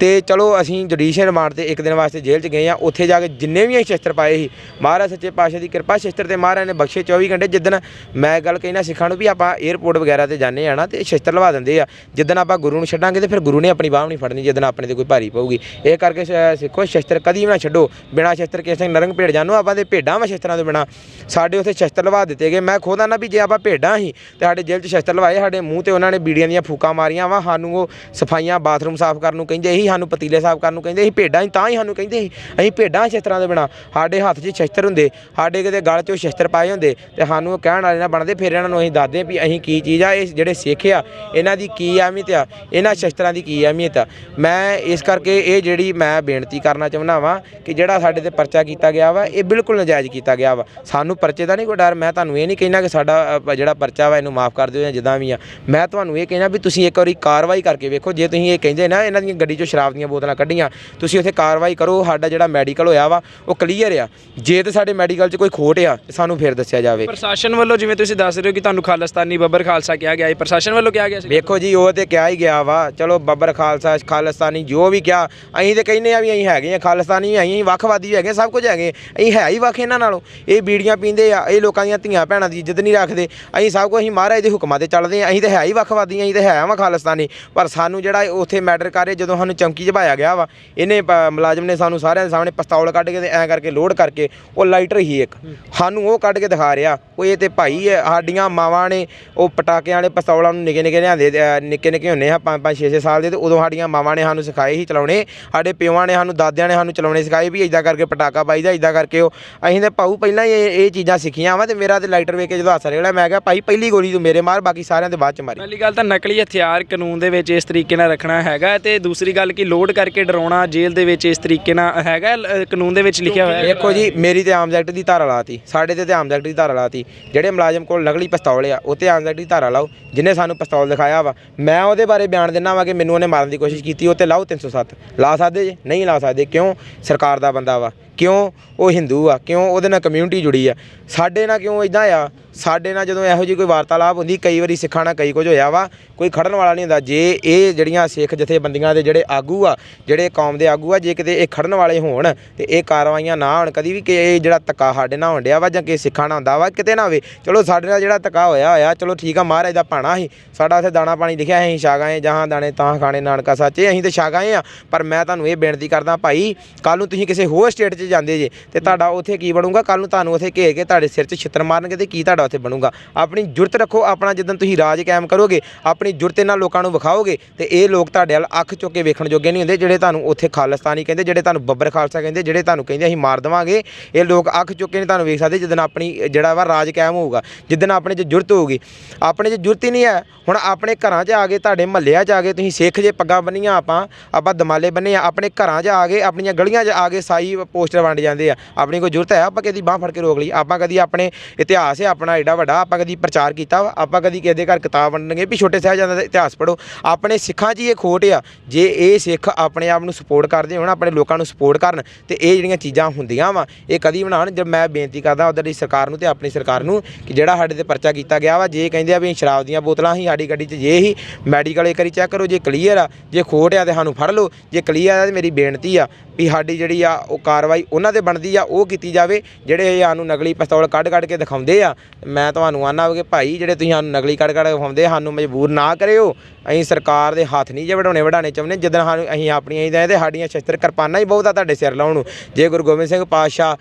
ਤੇ ਚਲੋ ਅਸੀਂ ਜੁਡੀਸ਼ੀਅਲ ਰਿਮਾਂਡ ਤੇ ਇੱਕ ਦਿਨ ਵਾਸਤੇ ਜੇਲ੍ਹ ਚ ਗਏ ਆ, ਉੱਥੇ ਜਾ ਕੇ ਜਿੰਨੇ ਵੀ ਹੀ ਸ਼ਸਤਰ ਪਾਏ ਸੀ। ਮਹਾਰਾਜ ਸੱਚੇ ਪਾਤਸ਼ਾਹ ਦੀ ਕਿਰਪਾ, ਸ਼ਸਤਰ ਤੇ ਮਹਾਰਾਜ ਨੇ ਬਖਸ਼ੇ 24 ਘੰਟੇ। ਜਿੱਦਣ ਮੈਂ ਗੱਲ ਕਹਿਣਾ ਸਿੱਖਾਂ ਨੂੰ ਵੀ ਆਪਾਂ 에ਅਰਪੋਰਟ ਵਗੈਰਾ ਤੇ ਜਾਂਦੇ ਆ ਨਾ, ਤੇ ਸ਼ਸਤਰ ਲਵਾ ਦਿੰਦੇ ਆ। ਜਿੱਦਣ ਆਪਾਂ ਗੁਰੂ ਨੂੰ ਛੱਡਾਂਗੇ ਤੇ ਫਿਰ ਗੁਰੂ ਨੇ ਆਪਣੀ ਬਾਹ ਨਹੀਂ ਫੜਨੀ, ਜਿੱਦਣ ਆਪਣੇ ਤੇ ਕੋਈ ਭਾਰੀ ਪਊਗੀ। ਇਹ ਕਰਕੇ ਸਿੱਖੋ, ਸ਼ਸਤਰ ਕਦੀ ਵੀ ਨਾ ਛੱਡੋ। ਬਿਨਾ ਸ਼ਸਤਰ ਕਿਸੇ ਨਰੰਗ ਭੇਡ ਜਾਨੋ ਆਪਾਂ ਦੇ ਭੇਡਾਂ ਵਾ ਸ਼ਸਤਰਾਂ ਤੋਂ ਬਿਨਾ। ਸਾਡੇ ਉੱਥੇ ਸ਼ਸਤਰ ਲਵਾ ਦਿੱਤੇ ਗਏ। ਮੈਂ ਖੁਦ ਆਨਾ ਵੀ ਜੇ ਆਪਾਂ ਭੇਡਾਂ ਹੀ ਤੇ ਸਾਡੇ ਜੇਲ੍ਹ 'ਚ ਸ਼ਸਤਰ ਲਵਾਏ, ਸਾਡੇ ਮੂੰਹ ਤੇ ਉਹਨਾਂ ਨੇ ਬੀੜੀਆਂ ਦੀਆਂ ਫੂਕਾਂ ਮਾਰੀਆਂ ਵਾ। ਸਾਨੂੰ ਉਹ ਸਫਾਈਆਂ, ਬਾਥਰੂਮ ਸਾਫ਼ ਕਰਨ ਨੂੰ ਕਹਿੰਦੇ ਸੀ, ਸਾਨੂੰ ਪਤੀਲੇ ਸਾਫ਼ ਕਰਨ ਨੂੰ ਕਹਿੰਦੇ ਸੀ, ਭੇਡਾਂ ਹੀ ਤਾਂ ਹੀ ਸਾਨੂੰ ਕਹਿੰਦੇ ਸੀ। ਅਸੀਂ ਭੇਡਾਂ ਸ਼ਸਤਰਾਂ ਦੇ ਬਿਨਾ। ਸਾਡੇ ਹੱਥ 'ਚ ਸ਼ਸਤਰ ਹੁੰਦੇ, ਸਾਡੇ ਕਿਤੇ ਗਲ 'ਚੋਂ ਸ਼ਸਤਰ ਪਾਏ ਹੁੰਦੇ ਤੇ ਸਾਨੂੰ ਉਹ ਕਹਿਣ ਵਾਲੇ ਨਾ ਬਣਦੇ, ਫਿਰ ਇਹਨਾਂ ਨੂੰ ਅਸੀਂ ਦੱਸਦੇ ਵੀ ਅਸੀਂ ਕੀ ਚੀਜ਼ ਆ, ਇਹ ਜਿਹੜੇ ਸਿੱਖ ਆ, ਇਹਨਾਂ ਦੀ ਕੀ ਅਹਿਮੀਅਤ ਆ, ਇਹਨਾਂ ਸ਼ਸਤਰਾਂ ਦੀ ਕੀ ਅਹਿਮੀਅਤ ਆ। ਮੈਂ ਇਸ ਕਰਕੇ ਇਹ ਜਿਹੜੀ ਮੈਂ ਬੇਨਤੀ ਕਰਨਾ ਚਾਹੁੰਦਾ ਵਾਂ ਕਿ ਜਿਹੜਾ ਸਾਡੇ ਤੇ ਪਰਚਾ ਕੀਤਾ ਗਿਆ ਵਾ, ਇਹ ਬਿਲਕੁਲ ਨਾਜਾਇਜ਼ ਕੀਤਾ ਗਿਆ ਵਾ। ਸਾਨੂੰ ਪਰਚੇ ਦਾ ਨਹੀਂ ਕੋਈ ਡਰ, ਮੈਂ ਤੁਹਾਨੂੰ ਇਹ ਨਹੀਂ ਕਹਿਣਾ ਕਿ ਸਾਡਾ ਜਿਹੜਾ ਪਰਚਾ ਵਾ ਇਹਨੂੰ ਮਾਫ ਕਰ ਦਿਓ ਜਾਂ ਜਿੱਦਾਂ ਵੀ ਆ। ਮੈਂ ਤੁਹਾਨੂੰ ਇਹ ਕਹਿਣਾ ਵੀ ਤੁਸੀਂ ਇੱਕ ਵਾਰੀ ਕਾਰਵਾਈ ਕਰਕੇ ਵੇਖੋ, ਜੇ ਤੁਸੀਂ ਇਹ ਕਹਿੰਦੇ ਨਾ ਇਹਨਾਂ ਦੀਆਂ ਗੱਡੀ 'ਚੋਂ ਸ਼ਰਾਬ ਦੀਆਂ ਬੋਤਲਾਂ ਕੱਢੀਆਂ, ਤੁਸੀਂ ਉੱਥੇ ਕਾਰਵਾਈ ਕਰੋ, ਸਾਡਾ ਜਿਹੜਾ ਮੈਡੀਕਲ ਹੋਇਆ ਵਾ, ਉਹ ਕਲੀਅਰ ਆ। ਜੇ ਤੇ ਸਾਡੇ ਮੈਡੀਕਲ 'ਚ ਕੋਈ ਖੋਟ ਆ ਤੇ ਸਾਨੂੰ ਫਿਰ ਦੱਸਿਆ ਜਾਵੇ। ਪ੍ਰਸ਼ਾਸਨ ਵੱਲੋਂ ਜਿਵੇਂ ਤੁਸੀਂ ਦੱਸ ਰਹੇ ਹੋ ਕਿ ਤੁਹਾਨੂੰ ਖਾਲਸਤਾਨੀ ਬੱਬਰ ਖਾਲਸਾ ਕਿਹਾ ਗਿਆ ਹੈ ਪ੍ਰਸ਼ਾਸਨ ਵੱਲੋਂ ਕਿਹਾ ਗਿਆ ਸੀ? ਵੇਖੋ ਜੀ ਉਹ ਤੇ ਕਿਹਾ ਹੀ ਗਿਆ ਵਾ ਚਲੋ ਬੱਬਰ ਖਾਲਸਾ ਖਾਲਸਤਾਨੀ ਜੋ ਵੀ ਕਿਹਾ ਅਸੀਂ ਤੇ ਕਹਿੰਦੇ ਆ ਵੀ ਅਸੀਂ ਹੈਗੇ ਆ ਖਾਲਸਤਾਨੀ ਅਸੀਂ ਵੱਖਵਾਦੀ ਵੀ ਹੈਗੇ ਸਭ ਕੁਝ ਹੈਗੇ ਅਸੀਂ ਹੈ ਹੀ ਵੱਖ ਇਹਨਾਂ ਨਾਲੋਂ। ਇਹ ਬੀੜੀਆਂ ਪੀਂਦੇ ਆ ਇਹ ਲੋਕਾਂ ਦੀਆਂ ਧੀਆਂ ਭੈਣਾਂ ਦੀ ਇੱਜ਼ਤ ਨਹੀਂ ਰੱਖਦੇ। ਅਸੀਂ ਸਭ ਕੁਝ ਅਸੀਂ ਮਹਾਰਾਜ ਦੇ ਹੁਕਮਾਂ ਤੇ ਚੱਲਦੇ ਆ ਅਸੀਂ ਤੇ ਹੈ ਹੀ ਵੱਖਵਾਦੀ ਅਸੀਂ ਤੇ ਹੈ ਵਾ ਖਾਲਸਤਾਨੀ। ਪਰ ਸਾਨੂੰ ਜਿਹੜਾ ਉੱਥੇ ਮੈਟਰ ਕਰੇ ਜਦੋਂ ਸਾਨੂੰ ਚੌਂਕੀ 'ਚ ਭਾਇਆ ਗਿਆ ਵਾ ਇਹਨੇ ਮੁਲਾਜ਼ਮ ਨੇ ਸਾਨੂੰ ਸਾਰਿਆਂ ਦੇ ਸਾਹਮਣੇ ਪਿਸਤੌਲ ਕੱਢ ਕੇ ਤੇ ਐਂ ਕਰਕੇ ਲੋਡ ਕਰਕੇ ਉਹ ਲਾਈਟਰ ਹੀ ਇੱਕ। ਸਾਨੂੰ ਉਹ ਕੱਢ ਕੇ ਦਿਖਾ ਰਿਹਾ ਉਹ ਇਹ ਤੇ ਭਾਈ ਹੈ, ਸਾਡੀਆਂ ਮਾਵਾਂ ਨੇ ਉਹ ਪਟਾਕਿਆਂ ਵਾਲੇ ਪਿਸਤੌਲਾਂ ਨੂੰ ਨਿੱਕੇ ਨਿੱਕੇ ਲਿਆਂਦੇ ਨਿੱਕੇ ਨਿੱਕੇ ਹੁੰਨੇ ਆ 5 5 6 6 ਸਾਲ ਦੇ ਤੇ ਉਦੋਂ ਸਾਡੀਆਂ ਮਾਵਾਂ ਨੇ ਸਾਨੂੰ ਸਿਖਾਏ ਹੀ ਚਲਾਉਣੇ ਸਾਡੇ ਪਿਓਾਂ ਨੇ ਸਾਨੂੰ ਦਾਦਿਆਂ ਨੇ ਸਾਨੂੰ ਚਲਾਉਣੇ ਸਿਖਾਏ ਵੀ ਇਦਾਂ ਕਰਕੇ ਪਟਾਕਾ ਪਾਈਦਾ ਇਦਾਂ ਕਰਕੇ ਉਹ ਅਸੀਂ ਤੇ ਭਾਊ ਪਹਿਲਾਂ ਹੀ ਇਹ ਇਹ ਚੀਜ਼ਾਂ ਸਿੱਖੀਆਂ ਵਾ ਤੇ ਮੇਰਾ ਤੇ ਲਾਈਟਰ ਵੇਖ ਕੇ ਜਦੋਂ ਹਾਸਾ ਨਿਕਲਿਆ ਮੈਂ ਕਿਹਾ ਭਾਈ ਪਹਿਲੀ ਗੋਲੀ ਤੂੰ ਮੇਰੇ ਮਾਰ ਬਾਕੀ ਸਾਰਿਆਂ ਦੇ ਬਾਅਦ ਚ ਮਾਰੀ। ਪਹਿਲੀ ਗੱਲ ਤਾਂ ਨਕਲੀ ਹਥਿਆਰ ਕਾਨੂੰਨ ਦੇ ਵਿੱਚ ਇਸ ਤਰੀਕੇ ਨਾਲ ਰੱਖਣਾ ਹੈਗਾ ਤੇ ਦੂਸਰੀ ਗੱਲ ਕਿ ਲੋਡ ਕਰਕੇ ਡਰਾਉਣਾ ਜੇਲ੍ਹ ਦੇ ਵਿੱਚ ਇਸ ਤਰੀਕੇ ਨਾਲ ਹੈਗਾ ਕਾਨੂੰਨ ਦੇ ਵਿੱਚ ਲਿਖਿਆ ਹੋਇਆ। ਹੈ ਦੇਖੋ ਜੀ, ਮੇਰੀ ਤੇ ਆਮ ਐਕਟ ਦੀ ਧਾਰਾ ਲਾਤੀ। ਸਾਡੇ ਤੇ ਤੇ ਆਰਮਸ ਐਕਟ ਦੀ ਧਾਰਾ ਲਾਤੀ। ਜਿਹੜੇ ਮੁਲਾਜ਼ਮ ਕੋਲ ਨਕਲੀ ਪਿਸਤੌਲ ਆ, ਉਹ ਤੇ ਆਮ ਐਕਟ ਦੀ ਧਾਰਾ ਲਾਓ ਜਿਹਨੇ ਸਾਨੂੰ ਪਿਸਤੌਲ ਦਿਖਾਇਆ ਵਾ। ਮੈਂ ਉਹਦੇ ਬਾਰੇ ਬਿਆਨ ਦਿੰਨਾ ਵਾ ਕਿ ਮੈਨੂੰ ਉਹਨੇ ਮਾਰਨ ਦੀ ਕੋਸ਼ਿਸ਼ ਕੀਤੀ, ਉਹ ਤੇ ਲਾਓ 307 ਲਾ ਸਕਦੇ ਜੇ? ਨਹੀਂ ਲਾ ਸਕਦੇ। ਕਿਉਂ? ਸਰਕਾਰ ਦਾ ਬੰਦਾ ਵਾ। ਕਿਉਂ ਉਹ ਹਿੰਦੂ ਆ? ਕਿਉਂ ਉਹਦੇ ਨਾਲ ਕਮਿਊਨਿਟੀ ਜੁੜੀ ਆ? ਸਾਡੇ ਨਾਲ ਕਿਉਂ ਇਦਾਂ ਆ? ਸਾਡੇ ਨਾਲ ਜਦੋਂ ਇਹੋ ਜਿਹੀ ਕੋਈ ਵਾਰਤਾਲਾਪ ਹੁੰਦੀ, ਕਈ ਵਾਰੀ ਸਿੱਖਾਂ ਨਾਲ ਕਈ ਕੁਝ ਹੋਇਆ ਵਾ, ਕੋਈ ਖੜਨ ਵਾਲਾ ਨਹੀਂ ਹੁੰਦਾ। ਜੇ ਇਹ ਜਿਹੜੀਆਂ ਸਿੱਖ ਜਥੇਬੰਦੀਆਂ ਦੇ ਜਿਹੜੇ ਆਗੂ ਆ, ਜਿਹੜੇ ਕੌਮ ਦੇ ਆਗੂ ਆ, ਜੇ ਕਿਤੇ ਇਹ ਖੜਨ ਵਾਲੇ ਹੋਣ ਤੇ ਇਹ ਕਾਰਵਾਈਆਂ ਨਾ ਹੋਣ, ਕਦੀ ਵੀ ਕਿ ਇਹ ਜਿਹੜਾ ਤੱਕਾ ਸਾਡੇ ਨਾਲ ਹੋਣ ਵਾ ਜਾਂ ਕਿ ਸਿੱਖਾਂ ਨਾਲ ਹੁੰਦਾ ਵਾ, ਕਿਤੇ ਨਾ ਹੋਵੇ। ਚਲੋ ਸਾਡੇ ਨਾਲ ਜਿਹੜਾ ਤੱਕਾ ਹੋਇਆ ਹੋਇਆ, ਚਲੋ ਠੀਕ ਆ ਮਹਾਰਾਜ ਦਾ ਭਾਣਾ ਸੀ। ਸਾਡਾ ਉੱਥੇ ਦਾਣਾ ਪਾਣੀ ਲਿਖਿਆ ਅਸੀਂ ਛਾਗਾਏ ਜਹਾਂ ਦਾਣੇ ਤਾਂ ਖਾਣੇ, ਨਾਨਕਾ ਸੱਚੇ, ਅਸੀਂ ਤੇ ਛਾਗਾਏ ਆ। ਪਰ ਮੈਂ ਤੁਹਾਨੂੰ ਇਹ ਬੇਨਤੀ ਕਰਦਾ, ਭਾਈ ਕੱਲ ਨੂੰ ਤੁਸੀਂ ਕਿਸੇ ਹੋਰ ਸਟੇਟ 'ਚ ਜਾਂਦੇ ਜੇ ਤੇ ਤੁਹਾਡਾ ਉੱਥੇ ਕੀ ਬਣੂਗਾ? ਕੱਲ ਨੂੰ ਤੁਹਾਨੂੰ ਉੱਥੇ ਘੇਰ ਕੇ ਤੁਹਾਡੇ ਸਿਰ 'ਚ ਛਿੱਤਰ ਮਾਰਨਗੇ ਤੇ ਕੀ ਤੁਹਾਡਾ ਉੱਥੇ ਬਣੂਗਾ? ਆਪਣੀ ਜੁਰਤ ਰੱਖੋ, ਆਪਣਾ ਜਦੋਂ ਤੁਸੀਂ ਰਾਜ ਕਾਇਮ ਕਰੋਗੇ, ਆਪਣੀ ਜੁਰਤ ਨਾਲ ਲੋਕਾਂ ਨੂੰ ਵਿਖਾਓਗੇ ਤੇ ਇਹ ਲੋਕ ਤੁਹਾਡੇ ਵੱਲ ਅੱਖ ਚੁੱਕ ਕੇ ਵੇਖਣ ਜੋਗੇ ਨਹੀਂ ਹੁੰਦੇ, ਜਿਹੜੇ ਤੁਹਾਨੂੰ ਉੱਥੇ ਖਾਲਿਸਤਾਨੀ ਕਹਿੰਦੇ, ਜਿਹੜੇ ਤੁਹਾਨੂੰ ਬੱਬਰ ਖਾਲਸਾ ਕਹਿੰਦੇ, ਜਿਹੜੇ ਤੁਹਾਨੂੰ ਕਹਿੰਦੇ ਅਸੀਂ ਮਾਰ ਦੇਵਾਂਗੇ। ਇਹ ਲੋਕ ਅੱਖ ਚੁੱਕ ਕੇ ਨਹੀਂ ਤੁਹਾਨੂੰ ਵੇਖ ਸਕਦੇ ਜਦੋਂ ਆਪਣੀ ਜਿਹੜਾ ਵਾ ਰਾਜ ਕਾਇਮ ਹੋਊਗਾ ਜਿੱਦਣ ਆਪਣੇ 'ਚ ਜੁਰਤ ਹੋਊਗੀ। ਆਪਣੇ 'ਚ ਜੁਰਤ ਹੀ ਨਹੀਂ ਹੈ, ਹੁਣ ਆਪਣੇ ਘਰਾਂ 'ਚ ਆ ਗਏ ਤੁਹਾਡੇ ਮਹੱਲਿਆਂ 'ਚ ਆ ਗਏ ਤੁਸੀਂ ਸਿੱਖ ਜੇ ਪੱਗਾਂ ਬੰਨੀਆਂ ਆਪਾਂ ਆਪਾਂ ਦਮਾਲੇ ਬੰਨੇ ਆ, ਆਪਣੇ ਘਰਾਂ 'ਚ ਆ ਗਏ ਆਪਣੀਆਂ ਗਲੀਆਂ 'ਚ ਆ ਗਏ ਸਾਈ ਪੋਸਟ ਪੋਸਟਰ ਵੰਡ ਜਾਂਦੇ ਆ। ਆਪਣੀ ਕੋਈ ਜ਼ਰੂਰਤ ਹੈ? ਆਪਾਂ ਕਦੀ ਬਾਹ ਫੜ ਕੇ ਰੋਕ ਲਈ। ਆਪਾਂ ਕਦੀ ਆਪਣੇ ਇਤਿਹਾਸ ਹੈ, ਆਪਣਾ ਏਡਾ ਵੱਡਾ, ਆਪਾਂ ਕਦੀ ਪ੍ਰਚਾਰ ਕੀਤਾ ਵਾ। ਆਪਾਂ ਕਦੀ ਕਿਸੇ ਦੇ ਘਰ ਕਿਤਾਬ ਵੰਡਣਗੇ ਵੀ ਛੋਟੇ ਸਾਹਿਬਜ਼ਾਦਿਆਂ ਦਾ ਇਤਿਹਾਸ ਪੜੋ ਆਪਣੇ ਸਿੱਖਾਂ 'ਚ ਹੀ ਇਹ ਖੋਟ ਆ। ਜੇ ਇਹ ਸਿੱਖ ਆਪਣੇ ਆਪ ਨੂੰ ਸਪੋਰਟ ਕਰਦੇ ਹੋਣ, ਆਪਣੇ ਲੋਕਾਂ ਨੂੰ ਸਪੋਰਟ ਕਰਨ, ਤੇ ਇਹ ਜਿਹੜੀਆਂ ਚੀਜ਼ਾਂ ਹੁੰਦੀਆਂ ਵਾ, ਇਹ ਕਦੀ ਬਣਾਉਣ ਜਦ ਮੈਂ ਬੇਨਤੀ ਕਰਦਾ ਉਧਰ ਦੀ ਸਰਕਾਰ ਨੂੰ ਤੇ ਆਪਣੀ ਸਰਕਾਰ ਨੂੰ ਕਿ ਜਿਹੜਾ ਸਾਡੇ ਤੇ ਪਰਚਾ ਕੀਤਾ ਗਿਆ ਵਾ, ਜੇ ਕਹਿੰਦੇ ਆ ਵੀ ਸ਼ਰਾਬ ਦੀਆਂ ਬੋਤਲਾਂ ਹੀ, ਸਾਡੀ ਗੱਡੀ 'ਚ ਜੇ ਹੀ ਮੈਡੀਕਲ ਇੱਕ ਵਾਰੀ ਚੈੱਕ ਕਰੋ, ਜੇ ਕਲੀਅਰ ਆ, ਜੇ ਖੋਟ ਆ ਤੇ ਸਾਨੂੰ ਫੜ ਲਓ। ਜੇ ਕਲੀਅਰ ਆ ਤੇ ਮੇਰੀ ਬੇਨਤੀ ਆ ਵੀ ਸਾਡੀ ਜਿਹੜੀ ਆ, ਉਹ ਕਾਰਵਾਈ ਉਹਨਾਂ ਤੇ ਬਣਦੀ ਆ, ਉਹ ਕੀਤੀ ਜਾਵੇ, ਜਿਹੜੇ ਇਹ ਸਾਨੂੰ ਨਕਲੀ ਪਿਸਤੌਲ ਕੱਢ ਕੱਢ ਕੇ ਦਿਖਾਉਂਦੇ ਆ, ਮੈਂ ਤੁਹਾਨੂੰ ਆਨਾ ਕਿ ਭਾਈ, ਜਿਹੜੇ ਤੁਸੀਂ ਸਾਨੂੰ ਨਕਲੀ ਕੱਢ ਕੱਢ ਕੇ ਦਿਖਾਉਂਦੇ, ਸਾਨੂੰ ਮਜਬੂਰ ਨਾ ਕਰਿਓ। ਅਸੀਂ ਸਰਕਾਰ ਦੇ ਹੱਥ ਨਹੀਂ ਜੇ ਵਡਾਉਣੇ ਵਡਾਣੇ ਚਾਹੁੰਦੇ ਜਦੋਂ ਸਾਨੂੰ, ਅਸੀਂ ਆਪਣੀਆਂ ਹੀ ਤੇ ਸਾਡੀਆਂ ਸ਼ਸਤਰ ਕਿਰਪਾਨਾਂ ਹੀ ਬਹੁਤ ਆ ਤੁਹਾਡੇ ਸਿਰ ਲਾਉਣ ਨੂੰ। ਜੇ ਗੁਰੂ ਗੋਬਿੰਦ ਸਿੰਘ ਪਾਤਸ਼ਾਹ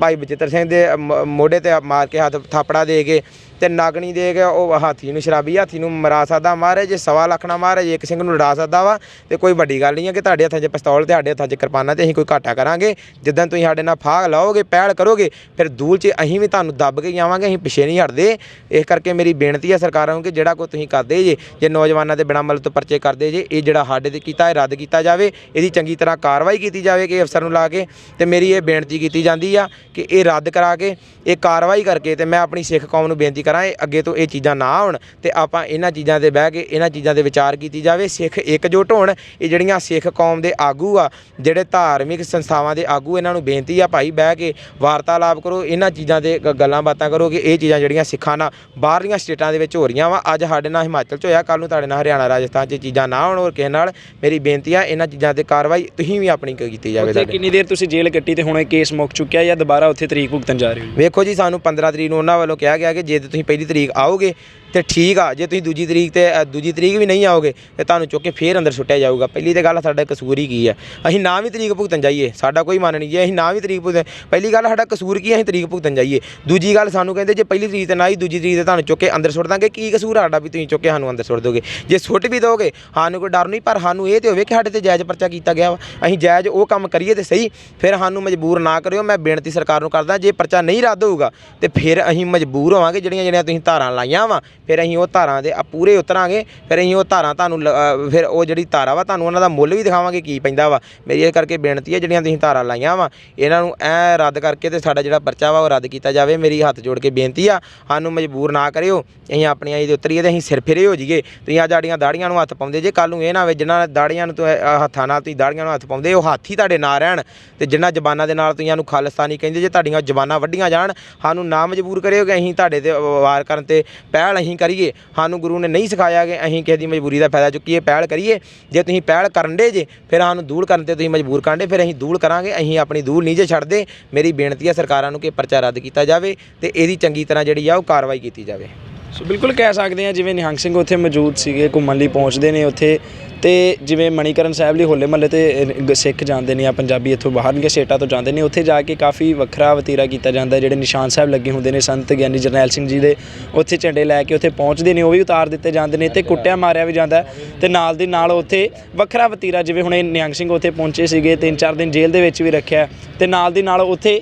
ਭਾਈ ਬਚਿੱਤਰ ਸਿੰਘ ਦੇ ਮੋਢੇ ਤੇ ਮਾਰ ਕੇ ਹੱਥ ਥਾਪੜਾ ਦੇ ਕੇ ਤੇ ਨਾਗਣੀ ਦੇ ਕੇ ਉਹ ਹਾਥੀ ਨੂੰ ਸ਼ਰਾਬੀ ਹਾਥੀ ਨੂੰ ਮਰਾ ਸਕਦਾ ਮਹਾਰਾਜ, ਜੇ ਸਵਾ ਲੱਖ ਨਾ ਮਹਾਰਾਜ ਇੱਕ ਸਿੰਘ ਨੂੰ ਲੜਾ ਸਕਦਾ ਵਾ, ਤੇ ਕੋਈ ਵੱਡੀ ਗੱਲ ਨਹੀਂ ਹੈ ਕਿ ਤੁਹਾਡੇ ਹੱਥਾਂ 'ਚ ਪਿਸਤੌਲ ਤੇ ਸਾਡੇ ਹੱਥਾਂ 'ਚ ਕਿਰਪਾਨਾਂ ਤੇ ਅਸੀਂ ਕੋਈ ਘਾਟਾ ਕਰਾਂਗੇ। ਜਿੱਦਾਂ ਤੁਸੀਂ ਸਾਡੇ ਨਾਲ ਫਾਗ ਲਾਓਗੇ ਪਹਿਲ ਕਰੋਗੇ, ਫਿਰ ਦੂਲ 'ਚ ਅਸੀਂ ਵੀ ਤੁਹਾਨੂੰ ਦੱਬ ਕੇ ਜਾਵਾਂਗੇ ਅਸੀਂ ਪਿੱਛੇ ਨਹੀਂ ਹਟਦੇ। ਇਸ ਕਰਕੇ ਮੇਰੀ ਬੇਨਤੀ ਹੈ ਸਰਕਾਰਾਂ ਨੂੰ ਕਿ ਜਿਹੜਾ ਕੋਈ ਤੁਸੀਂ ਕਰਦੇ ਜੇ ਜੇ ਨੌਜਵਾਨਾਂ ਦੇ ਬਿਨਾਂ ਮਤਲਬ ਤੋਂ ਪਰਚੇ ਕਰਦੇ ਜੇ, ਇਹ ਜਿਹੜਾ ਸਾਡੇ ਤੇ ਕੀਤਾ, ਇਹ ਰੱਦ ਕੀਤਾ ਜਾਵੇ, ਇਹਦੀ ਚੰਗੀ ਤਰ੍ਹਾਂ ਕਾਰਵਾਈ ਕੀਤੀ ਜਾਵੇ ਕਿ ਅਫਸਰ ਨੂੰ ਲਾ ਕੇ, ਤੇ ਮੇਰੀ ਇਹ ਬੇਨਤੀ ਕੀਤੀ ਜਾਂਦੀ ਆ ਕਿ ਇਹ ਰੱਦ ਕਰਾ ਕੇ, ਇਹ ਕਾਰਵਾਈ ਕਰਕੇ ਤੇ ਮੈਂ ਆਪਣੀ ਸਿੱਖ ਕੌਮ ਨੂੰ ਬੇਨਤੀ ਕਰ ਅੱਗੇ ਤੋਂ ਇਹ ਚੀਜ਼ਾਂ ਨਾ ਹੋਣ ਤੇ ਆਪਾਂ ਇਹਨਾਂ ਚੀਜ਼ਾਂ ਤੇ ਬਹਿ ਕੇ ਇਹਨਾਂ ਚੀਜ਼ਾਂ ਤੇ ਵਿਚਾਰ ਕੀਤੀ ਜਾਵੇ ਸਿੱਖ ਇਕਜੁੱਟ ਹੋਣ। ਇਹ ਜਿਹੜੀਆਂ ਸਿੱਖ ਕੌਮ ਦੇ ਆਗੂ ਆ ਜਿਹੜੇ ਧਾਰਮਿਕ ਸੰਸਥਾਵਾਂ ਦੇ ਆਗੂ ਇਹਨਾਂ ਨੂੰ ਬੇਨਤੀ ਆ ਭਾਈ ਬਹਿ ਕੇ ਵਾਰਤਾਲਾਪ ਕਰੋ ਇਹਨਾਂ ਚੀਜ਼ਾਂ ਤੇ ਗੱਲਾਂ ਬਾਤਾਂ ਕਰੋ ਕਿ ਇਹ ਚੀਜ਼ਾਂ ਜਿਹੜੀਆਂ ਸਿੱਖਾਂ ਨਾਲ ਬਾਹਰਲੀਆਂ ਸਟੇਟਾਂ ਦੇ ਵਿੱਚ ਹੋ ਰਹੀਆਂ ਵਾ ਅੱਜ ਸਾਡੇ ਨਾਲ ਹਿਮਾਚਲ 'ਚ ਹੋਇਆ ਕੱਲ ਨੂੰ ਤੁਹਾਡੇ ਨਾਲ ਹਰਿਆਣਾ ਰਾਜਸਥਾਨ 'ਚ ਚੀਜ਼ਾਂ ਨਾ ਹੋਣ ਹੋਰ ਕਿਸੇ ਨਾਲ ਮੇਰੀ ਬੇਨਤੀ ਆ ਇਹਨਾਂ ਚੀਜ਼ਾਂ ਤੇ ਕਾਰਵਾਈ ਤੁਸੀਂ ਵੀ ਆਪਣੀ ਕੀਤੀ ਜਾਵੇ ਉੱਥੇ ਕਿੰਨੀ ਦੇਰ ਤੁਸੀਂ ਜੇਲ੍ਹ ਕੱਟੀ ਤੇ ਹੁਣ ਇਹ ਕੇਸ ਮੁੱਕ ਚੁੱਕਿਆ ਜਾਂ ਦੁਬਾਰਾ ਉੱਥੇ ਤਰੀਕ ਭੁਗਤਣ ਜਾ ਰਹੇ ਹੋ? ਵੇਖੋ ਜੀ ਸਾਨੂੰ 15 ਤਰੀਕ ਨੂੰ ਉਹਨਾਂ ਵੱਲੋਂ ਕਿਹਾ ਗਿਆ ਕਿ ਜੇ ਤੁਸੀਂ ਪਹਿਲੀ ਤਰੀਕ ਆਓਗੇ ਤੇ ਠੀਕ ਆ ਜੇ ਤੁਸੀਂ ਦੂਜੀ ਤਰੀਕ ਤੇ ਅ, ਦੂਜੀ ਤਰੀਕ ਵੀ ਨਹੀਂ ਆਓਗੇ ਤੇ ਤੁਹਾਨੂੰ ਚੁੱਕ ਕੇ ਫੇਰ ਅੰਦਰ ਸੁੱਟਿਆ ਜਾਊਗਾ। ਪਹਿਲੀ ਤੇ ਗੱਲ ਸਾਡਾ ਕਸੂਰ ਹੀ ਕੀ ਆ? ਅਸੀਂ ਨਾ ਵੀ ਤਰੀਕ ਭੁਗਤਣ ਜਾਈਏ ਸਾਡਾ ਕੋਈ ਮਨ ਨਹੀਂ ਜੇ ਅਸੀਂ ਨਾ ਵੀ ਤਰੀਕ ਭੁਗਤਣ ਪਹਿਲੀ ਗੱਲ ਸਾਡਾ ਕਸੂਰ ਕੀ ਆ, ਅਸੀਂ ਤਰੀਕ ਭੁਗਤਣ ਜਾਈਏ। ਦੂਜੀ ਗੱਲ ਸਾਨੂੰ ਕਹਿੰਦੇ ਜੇ ਪਹਿਲੀ ਤਰੀਕ ਤੇ ਨਾ ਹੀ ਦੂਜੀ ਤਰੀਕ ਤੇ ਤੁਹਾਨੂੰ ਚੁੱਕ ਕੇ ਅੰਦਰ ਸੁੱਟ ਦਾਂਗੇ। ਕੀ ਕਸੂਰ ਆ ਸਾਡਾ ਵੀ ਤੁਸੀਂ ਚੁੱਕ ਕੇ ਸਾਨੂੰ ਅੰਦਰ ਸੁੱਟ ਦੋਗੇ? ਜੇ ਸੁੱਟ ਵੀ ਦੋਗੇ ਸਾਨੂੰ ਕੋਈ ਡਰ ਨਹੀਂ ਪਰ ਸਾਨੂੰ ਇਹ ਤੇ ਹੋਵੇ ਕਿ ਸਾਡੇ ਤੇ ਜਾਇਜ਼ ਪਰਚਾ ਕੀਤਾ ਗਿਆ ਵਾ। ਅਸੀਂ ਜਾਇਜ਼ ਉਹ ਕੰਮ ਕਰੀਏ ਤੇ ਸਹੀ ਫਿਰ ਸਾਨੂੰ ਮਜਬੂਰ ਨਾ ਕਰਿਓ। ਮੈਂ ਬੇਨਤੀ ਸਰਕਾਰ ਨੂੰ ਕਰਦਾ ਜੇ ਪਰਚਾ ਨਹੀਂ ਰੱਦ ਹੋਊਗਾ ਤੇ ਫਿਰ ਅਸੀਂ ਮਜਬੂਰ ਹੋਵਾਂਗੇ ਜਿਹੜੀਆਂ ਜਿਹੜੀਆਂ ਤੁਸੀਂ ਧਾਰਾਂ ਲਾਈਆਂ ਵਾ ਫਿਰ ਅਸੀਂ ਉਹ ਧਾਰਾਂ ਦੇ ਪੂਰੇ ਉਤਰਾਂਗੇ ਫਿਰ ਅਸੀਂ ਉਹ ਧਾਰਾਂ ਤੁਹਾਨੂੰ ਲ- ਫਿਰ ਉਹ ਜਿਹੜੀ ਧਾਰਾ ਵਾ ਤੁਹਾਨੂੰ ਉਹਨਾਂ ਦਾ ਮੁੱਲ ਵੀ ਦਿਖਾਵਾਂਗੇ ਕੀ ਪੈਂਦਾ ਵਾ। ਮੇਰੀ ਇਹ ਕਰਕੇ ਬੇਨਤੀ ਹੈ ਜਿਹੜੀਆਂ ਤੁਸੀਂ ਧਾਰਾਂ ਲਾਈਆਂ ਵਾ ਇਹਨਾਂ ਨੂੰ ਐ ਰੱਦ ਕਰਕੇ ਤੇ ਸਾਡਾ ਜਿਹੜਾ ਪਰਚਾ ਵਾ ਉਹ ਰੱਦ ਕੀਤਾ ਜਾਵੇ। ਮੇਰੀ ਹੱਥ ਜੋੜ ਕੇ ਬੇਨਤੀ ਆ ਸਾਨੂੰ ਮਜਬੂਰ ਨਾ ਕਰਿਓ ਅਸੀਂ ਆਪਣੀਆਂ ਇਹਦੇ ਉਤਰੀਏ ਤੇ ਅਸੀਂ ਸਿਰ ਫਿਰੇ ਹੋ ਜਾਈਏ। ਤੁਸੀਂ ਅੱਜ ਸਾਡੀਆਂ ਦਾੜੀਆਂ ਨੂੰ ਹੱਥ ਪਾਉਂਦੇ ਜੇ ਕੱਲ ਨੂੰ ਇਹ ਨਾ ਹੋਵੇ ਜਿਨ੍ਹਾਂ ਦਾੜੀਆਂ ਨੂੰ ਤੁਸੀਂ, ਹੱਥਾਂ ਨਾਲ ਤੁਸੀਂ ਦਾੜੀਆਂ ਨੂੰ ਹੱਥ ਪਾਉਂਦੇ ਉਹ ਹੱਥ ਹੀ ਤੁਹਾਡੇ ਨਾਲ ਰਹਿਣ ਤੇ ਜਿਨ੍ਹਾਂ ਜ਼ਬਾਨਾਂ ਦੇ ਨਾਲ ਤੁਸੀਂ ਇਹਨੂੰ ਖਾਲਿਸਤਾਨੀ ਕਹਿੰਦੇ ਜੇ ਤੁਹਾਡੀਆਂ ਜ਼ਬਾਨਾਂ ਵੱਡੀਆਂ ਜਾਣ ਸਾਨੂੰ ਨਾ ਮਜਬੂਰ ਕਰਿਓ ਕਿ ਅਸੀਂ ਤੁਹਾਡੇ ਤੇ ਵਾਰ ਕਰਨ ਤੇ ਪਹਿਲ ਅਸੀਂ ਅਸੀਂ ਕਰੀਏ। ਸਾਨੂੰ ਗੁਰੂ ਨੇ ਨਹੀਂ ਸਿਖਾਇਆ ਕਿ ਅਸੀਂ ਕਿਸੇ ਦੀ ਮਜਬੂਰੀ ਦਾ ਫਾਇਦਾ ਚੁੱਕੀਏ ਪਹਿਲ ਕਰੀਏ। ਜੇ ਤੁਸੀਂ ਪਹਿਲ ਕਰਨ ਦੇ ਜੇ, ਫਿਰ ਸਾਨੂੰ ਦੂਰ ਕਰਨ ਤੇ ਤੁਸੀਂ ਮਜਬੂਰ ਕਰਨ ਕਰਦੇ ਫਿਰ ਅਸੀਂ ਦੂਰ ਕਰਾਂਗੇ ਅਸੀਂ ਆਪਣੀ ਦੂਰ ਨਹੀਂ ਜੇ ਛੱਡਦੇ ਮੇਰੀ ਬੇਨਤੀ ਹੈ ਸਰਕਾਰਾਂ ਨੂੰ ਕਿ ਪਰਚਾ ਰੱਦ ਕੀਤਾ ਜਾਵੇ ਤੇ ਇਹਦੀ ਚੰਗੀ ਤਰ੍ਹਾਂ ਜਿਹੜੀ ਆ ਉਹ ਕਾਰਵਾਈ ਕੀਤੀ ਜਾਵੇ। ਸੋ ਬਿਲਕੁਲ ਕਹਿ ਸਕਦੇ ਆ ਜਿਵੇਂ ਨਿਹੰਗ ਸਿੰਘ ਉੱਥੇ ਮੌਜੂਦ ਸੀਗੇ, ਘੁੰਮਣ ਲਈ ਪਹੁੰਚਦੇ ਨੇ ਉੱਥੇ। ਤੇ ਜਿਵੇਂ ਮਣੀਕਰਨ ਸਾਹਿਬ ਲਈ ਹੋਲੇ ਮਹੱਲੇ ਤੇ ਸਿੱਖ ਜਾਂਦੇ ਨੇ ਆ ਪੰਜਾਬੀ ਇੱਥੋਂ ਬਾਹਰਲੀਆਂ ਸਟੇਟਾਂ ਤੋਂ ਜਾਂਦੇ ਨੇ, ਉੱਥੇ ਜਾ ਕੇ ਕਾਫੀ ਵੱਖਰਾ ਵਤੀਰਾ ਕੀਤਾ ਜਾਂਦਾ, ਜਿਹੜੇ ਨਿਸ਼ਾਨ ਸਾਹਿਬ ਲੱਗੇ ਹੁੰਦੇ ਨੇ, ਸੰਤ ਗਿਆਨੀ ਜਰਨੈਲ ਸਿੰਘ ਜੀ ਦੇ, ਉੱਥੇ ਝੰਡੇ ਲੈ ਕੇ ਉੱਥੇ ਪਹੁੰਚਦੇ ਨੇ, ਉਹ ਵੀ ਉਤਾਰ ਦਿੱਤੇ ਜਾਂਦੇ ਨੇ, ਤੇ ਕੁੱਟਿਆ ਮਾਰਿਆ ਵੀ ਜਾਂਦਾ। ਹੈ ਤੇ ਨਾਲ ਦੀ ਨਾਲ ਉੱਥੇ ਵੱਖਰਾ ਵਤੀਰਾ, ਜਿਵੇਂ ਹੁਣ ਇਹ ਨਿਹੰਗ ਸਿੰਘ ਉੱਥੇ ਪਹੁੰਚੇ ਸੀਗੇ, ਤਿੰਨ ਚਾਰ ਦਿਨ ਜੇਲ੍ਹ ਦੇ ਵਿੱਚ ਵੀ ਰੱਖਿਆ। ਤੇ ਨਾਲ ਦੀ ਨਾਲ ਉੱਥੇ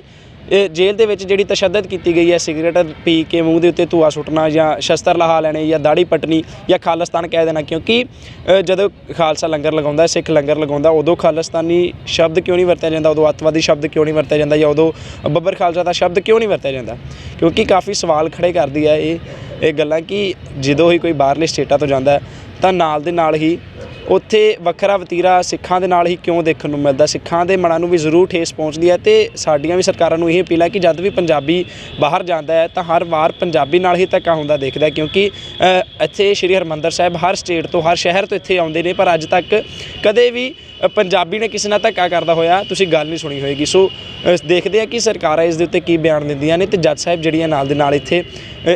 ਇਹ ਜੇਲ੍ਹ ਦੇ ਵਿੱਚ ਜਿਹੜੀ ਤਸ਼ੱਦਦ ਕੀਤੀ ਗਈ ਹੈ, ਸਿਗਰਟ ਪੀ ਕੇ ਮੂੰਹ ਦੇ ਉੱਤੇ ਧੂਆ ਸੁੱਟਣਾ ਜਾਂ ਸ਼ਸਤਰ ਲਹਾ ਲੈਣੇ ਜਾਂ ਦਾੜੀ ਪਟਣੀ ਜਾਂ ਖਾਲਿਸਤਾਨ ਕਹਿ ਦੇਣਾ, ਕਿਉਂਕਿ ਜਦੋਂ ਖਾਲਸਾ ਲੰਗਰ ਲਗਾਉਂਦਾ, ਸਿੱਖ ਲੰਗਰ ਲਗਾਉਂਦਾ, ਉਦੋਂ ਖਾਲਿਸਤਾਨੀ ਸ਼ਬਦ ਕਿਉਂ ਨਹੀਂ ਵਰਤਿਆ ਜਾਂਦਾ? ਉਦੋਂ ਅੱਤਵਾਦੀ ਸ਼ਬਦ ਕਿਉਂ ਨਹੀਂ ਵਰਤਿਆ ਜਾਂਦਾ? ਜਾਂ ਉਦੋਂ ਬੱਬਰ ਖਾਲਸਾ ਦਾ ਸ਼ਬਦ ਕਿਉਂ ਨਹੀਂ ਵਰਤਿਆ ਜਾਂਦਾ? ਕਿਉਂਕਿ ਕਾਫੀ ਸਵਾਲ ਖੜੇ ਕਰਦੀ ਹੈ ਇਹ ਇਹ ਗੱਲਾਂ ਕਿ ਜਦੋਂ ਹੀ ਕੋਈ ਬਾਹਰਲੇ ਸਟੇਟਾਂ ਤੋਂ ਜਾਂਦਾ ਤਾਂ ਨਾਲ ਦੇ ਨਾਲ ਹੀ ਉੱਥੇ ਵੱਖਰਾ ਵਤੀਰਾ ਸਿੱਖਾਂ ਦੇ ਨਾਲ ਹੀ ਕਿਉਂ ਦੇਖਣ ਨੂੰ ਮਿਲਦਾ? ਸਿੱਖਾਂ ਦੇ ਮਨਾਂ ਨੂੰ ਵੀ ਜ਼ਰੂਰ ਠੇਸ ਪਹੁੰਚਦੀ ਹੈ ਤੇ ਸਾਡੀਆਂ ਵੀ ਸਰਕਾਰਾਂ ਨੂੰ ਇਹ ਅਪੀਲ ਹੈ ਕਿ ਜਦ ਵੀ ਪੰਜਾਬੀ ਬਾਹਰ ਜਾਂਦਾ ਹੈ ਤਾਂ ਹਰ ਵਾਰ ਪੰਜਾਬੀ ਨਾਲ ਹੀ ਧੱਕਾ ਹੁੰਦਾ ਦੇਖਦਾ ਕਿਉਂਕਿ ਇੱਥੇ ਸ਼੍ਰੀ ਹਰਮੰਦਰ ਸਾਹਿਬ ਹਰ ਸਟੇਟ ਤੋਂ, ਹਰ ਸ਼ਹਿਰ ਤੋਂ ਇੱਥੇ ਆਉਂਦੇ ਨੇ, ਪਰ ਅੱਜ ਤੱਕ ਕਦੇ ਵੀ ਪੰਜਾਬੀ ਨੇ ਕਿਸੇ ਨਾਲ ਧੱਕਾ ਕਰਦਾ ਹੋਇਆ ਤੁਸੀਂ ਗੱਲ ਨਹੀਂ ਸੁਣੀ ਹੋਏਗੀ। ਸੋ ਦੇਖਦੇ ਆ ਕਿ ਸਰਕਾਰਾਂ ਇਸ ਦੇ ਉੱਤੇ ਕੀ ਬਿਆਨ ਦਿੰਦੀਆਂ ਨੇ ਤੇ ਜੱਜ ਸਾਹਿਬ ਜਿਹੜੀਆਂ ਨਾਲ ਦੇ ਨਾਲ ਇੱਥੇ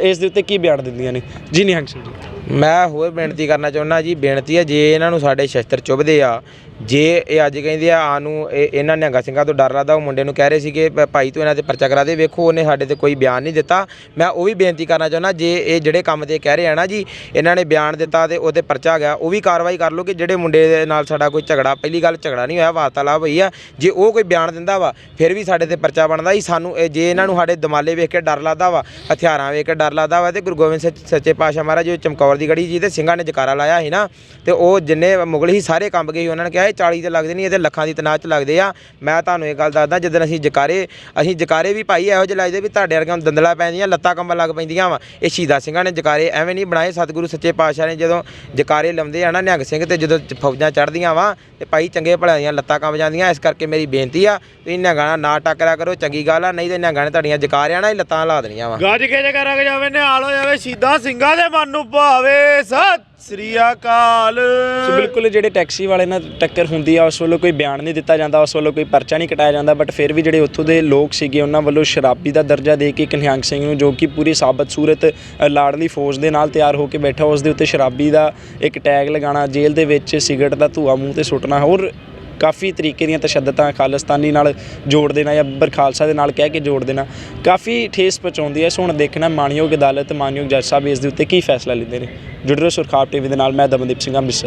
ਇਸ ਦੇ ਉੱਤੇ ਕੀ ਬਿਆਨ ਦਿੰਦੀਆਂ ਨੇ। ਜੀ ਨਿਹੰਗ ਸਿੰਘ ਜੀ। ਮੈਂ ਹੋਰ ਬੇਨਤੀ ਕਰਨਾ ਚਾਹੁੰਦਾ ਜੀ, ਬੇਨਤੀ ਹੈ ਜੇ ਇਹਨਾਂ ਨੂੰ ਸਾਡੇ ਸ਼ਸਤਰ ਚੁੱਭਦੇ ਆ ਜੇ ਇਹ ਅੱਜ ਕਹਿੰਦੇ ਆ ਆ ਨੂੰ ਇਹ- ਇਹਨਾਂ ਨਿਹੰਗਾ ਸਿੰਘਾਂ ਤੋਂ ਡਰ ਲੱਗਦਾ, ਉਹ ਮੁੰਡੇ ਨੂੰ ਕਹਿ ਰਹੇ ਸੀਗੇ, ਭ- ਭਾਈ ਤੂੰ ਇਹਨਾਂ ਤੇ ਪਰਚਾ ਕਰਾ ਦੇ, ਵੇਖੋ ਉਹਨੇ ਸਾਡੇ ਤੇ ਕੋਈ ਬਿਆਨ ਨਹੀਂ ਦਿੱਤਾ। ਮੈਂ ਉਹ ਵੀ ਬੇਨਤੀ ਕਰਨਾ ਚਾਹੁੰਦਾ, ਜੇ ਇਹ ਜਿਹੜੇ ਕੰਮ ਤੇ ਕਹਿ ਰਹੇ ਆ ਨਾ ਜੀ, ਇਹਨਾਂ ਨੇ ਬਿਆਨ ਦਿੱਤਾ ਤੇ ਉਹਦੇ ਪਰਚਾ ਗਿਆ, ਉਹ ਵੀ ਕਾਰਵਾਈ ਕਰ ਲਓ ਕਿ ਜਿਹੜੇ ਮੁੰਡੇ ਦੇ ਨਾਲ ਸਾਡਾ ਕੋਈ ਝਗੜਾ, ਪਹਿਲੀ ਗੱਲ ਝਗੜਾ ਨਹੀਂ ਹੋਇਆ, ਵਾਰਤਾਲਾਪ ਹੋਈ ਆ। ਜੇ ਉਹ ਕੋਈ ਬਿਆਨ ਦਿੰਦਾ ਵਾ, ਫਿਰ ਵੀ ਸਾਡੇ ਤੇ ਪਰਚਾ ਬਣਦਾ ਹੀ ਸਾਨੂੰ ਇਹ- ਜੇ ਇਹਨਾਂ ਨੂੰ ਸਾਡੇ ਦਮਾਲੇ ਵੇਖ ਕੇ ਡਰ ਲੱਗਦਾ ਵਾ, ਹਥਿਆਰਾਂ ਵੇਖ ਕੇ ਡਰ ਲੱਗਦਾ ਵਾ, ਤੇ ਗੁਰੂ ਗੋਬਿੰਦ ਸਿੰਘ ਸੱਚੇ ਪਾਤਸ਼ਾਹ ਮਹਾਰਾਜ ਜੋ ਚਮਕੌਰ ਦੀ ਗੜੀ ਜੀ ਤੇ ਸਿੰਘਾਂ ਨੇ ਜਕਾਰਾ ਲਾਇਆ ਸੀ ਨਾ, ਤੇ ਉਹ ਜਿੰਨੇ ਮੁਗਲ ਹੀ ਸਾਰੇ ਕੰਬ ਗਏ ਸੀ, ਉਹਨਾਂ ਨੇ ਕਿਹਾ ਇਹ 40 ਤੇ ਲੱਗਦੇ ਨਹੀਂ ਇਹਦੇ ਲੱਖਾਂ ਦੀ ਤਨਾਚ ਚ ਲੱਗਦੇ ਆ। ਮੈਂ ਤੁਹਾਨੂੰ ਇਹ ਗੱਲ ਦੱਸਦਾ ਜਦੋਂ ਅਸੀਂ ਜਕਾਰੇ ਅਸੀਂ ਜਕਾਰੇ ਵੀ ਭਾਈ ਇਹੋ ਜਿਹੇ ਲਾਈਦੇ ਵੀ ਤੁਹਾਡੇ ਵਰਗਿਆਂ ਨੂੰ ਦੰਦਲਾ ਪੈਂਦੀਆਂ ਲੱਤਾਂ ਕੰਬਣ ਲੱਗ ਪੈਂਦੀਆਂ ਵਾ। ਇਹ ਸ਼ਹੀਦਾਂ ਸਿੰਘਾਂ ਨੇ ਜਕਾਰੇ ਐਵੇਂ ਨਹੀਂ ਬਣਾਏ। ਸਤਿਗੁਰੂ ਸੱਚੇ ਪਾਤਸ਼ਾਹ ਨੇ ਜਦੋਂ ਜਕਾਰੇ ਲਾਉਂਦੇ ਆ ਨਾ ਨਿਹੰਗ ਸਿੰਘ ਤੇ ਜਦੋਂ ਫੌਜਾਂ ਚੜ੍ਹਦੀਆਂ ਵਾ ਤੇ ਭਾਈ ਚੰਗੇ ਭਲਿਆਂ ਦੀਆਂ ਲੱਤਾਂ ਕੰਬ ਜਾਂਦੀਆਂ, ਇਸ ਕਰਕੇ ਮੇਰੀ ਬੇਨਤੀ ਆ, ਤੁਸੀਂ ਨਿਹੰਗਾਂ ਨਾਲ ਨਾ ਟੱਕਰਿਆ ਕਰੋ, ਚੰਗੀ ਗੱਲ ਆ, ਨਹੀਂ ਤੇ ਨਿਹੰਗਾਂ ਨੇ ਤੁਹਾਡੀਆਂ ਜਕਾਰਿਆਂ ਨਾਲ ਹੀ ਲੱਤਾਂ ਲਾ ਦੇਣੀਆਂ ਵਾ। ਗੱਜ ਕੇ ਜਗਰਾ ਜਾਵੇ ਨਿਹਾਲ ਹੋ ਜਾਵੇ, ਸ਼ਹੀਦਾਂ ਸਿੰਘਾਂ ਦੇ ਮਨ ਨੂੰ ਭਾਵੇ ਸਤਿ ਸ੍ਰੀ ਅਕਾਲ। ਸੋ ਬਿਲਕੁਲ ਜਿਹੜੇ ਟੈਕਸੀ ਵਾਲੇ ਨਾਲ ਟੱਕਰ ਹੁੰਦੀ ਆ ਉਸ ਵੱਲੋਂ ਕੋਈ ਬਿਆਨ ਨਹੀਂ ਦਿੱਤਾ ਜਾਂਦਾ ਉਸ ਵੱਲੋਂ ਕੋਈ ਪਰਚਾ ਨਹੀਂ ਕਟਾਇਆ ਜਾਂਦਾ ਬਟ ਫਿਰ ਵੀ ਜਿਹੜੇ ਉੱਥੋਂ ਦੇ ਲੋਕ ਸੀਗੇ ਉਹਨਾਂ ਵੱਲੋਂ ਸ਼ਰਾਬੀ ਦਾ ਦਰਜਾ ਦੇ ਕੇ ਇੱਕ ਨਿਹੰਗ ਸਿੰਘ ਨੂੰ ਜੋ ਕਿ ਪੂਰੀ ਸਾਬਤ ਸੂਰਤ ਅ, ਲਾੜਲੀ ਫੌਜ ਦੇ ਨਾਲ ਤਿਆਰ ਹੋ ਕੇ ਬੈਠਾ ਉਸ ਦੇ ਉੱਤੇ ਸ਼ਰਾਬੀ ਦਾ ਇੱਕ ਟੈਗ ਲਗਾਉਣਾ ਜੇਲ੍ਹ ਦੇ ਵਿੱਚ ਸਿਗਰਟ ਦਾ ਧੂਆ ਮੂੰਹ ਤੇ ਸੁੱਟਣਾ ਹੋਰ ਕਾਫੀ ਤਰੀਕੇ ਦੀਆਂ ਤਸ਼ੱਦਦਾਂ ਖਾਲਿਸਤਾਨੀ ਨਾਲ ਜੋੜ ਦੇਣਾ ਜਾਂ ਬਰਖਾਲਸਾ ਦੇ ਨਾਲ ਕਹਿ ਕੇ ਜੋੜ ਦੇਣਾ, ਕਾਫੀ ਠੇਸ ਪਹੁੰਚਾਉਂਦੀ ਹੈ। ਸੋ ਹੁਣ ਦੇਖਣਾ ਮਾਨਯੋਗ ਅਦਾਲਤ ਮਾਨਯੋਗ ਜੱਜ ਸਾਹਿਬ ਇਸ ਦੇ ਉੱਤੇ ਕੀ ਫੈਸਲਾ ਲੈਂਦੇ ਨੇ। ਜੁੜੇ ਰਹੋ ਸੁਰਖਾਬ ਟੀਵੀ ਦੇ ਨਾਲ, ਮੈਂ ਦਮਨਦੀਪ ਸਿੰਘ ਅੰਮ੍ਰਿਤਸਰ।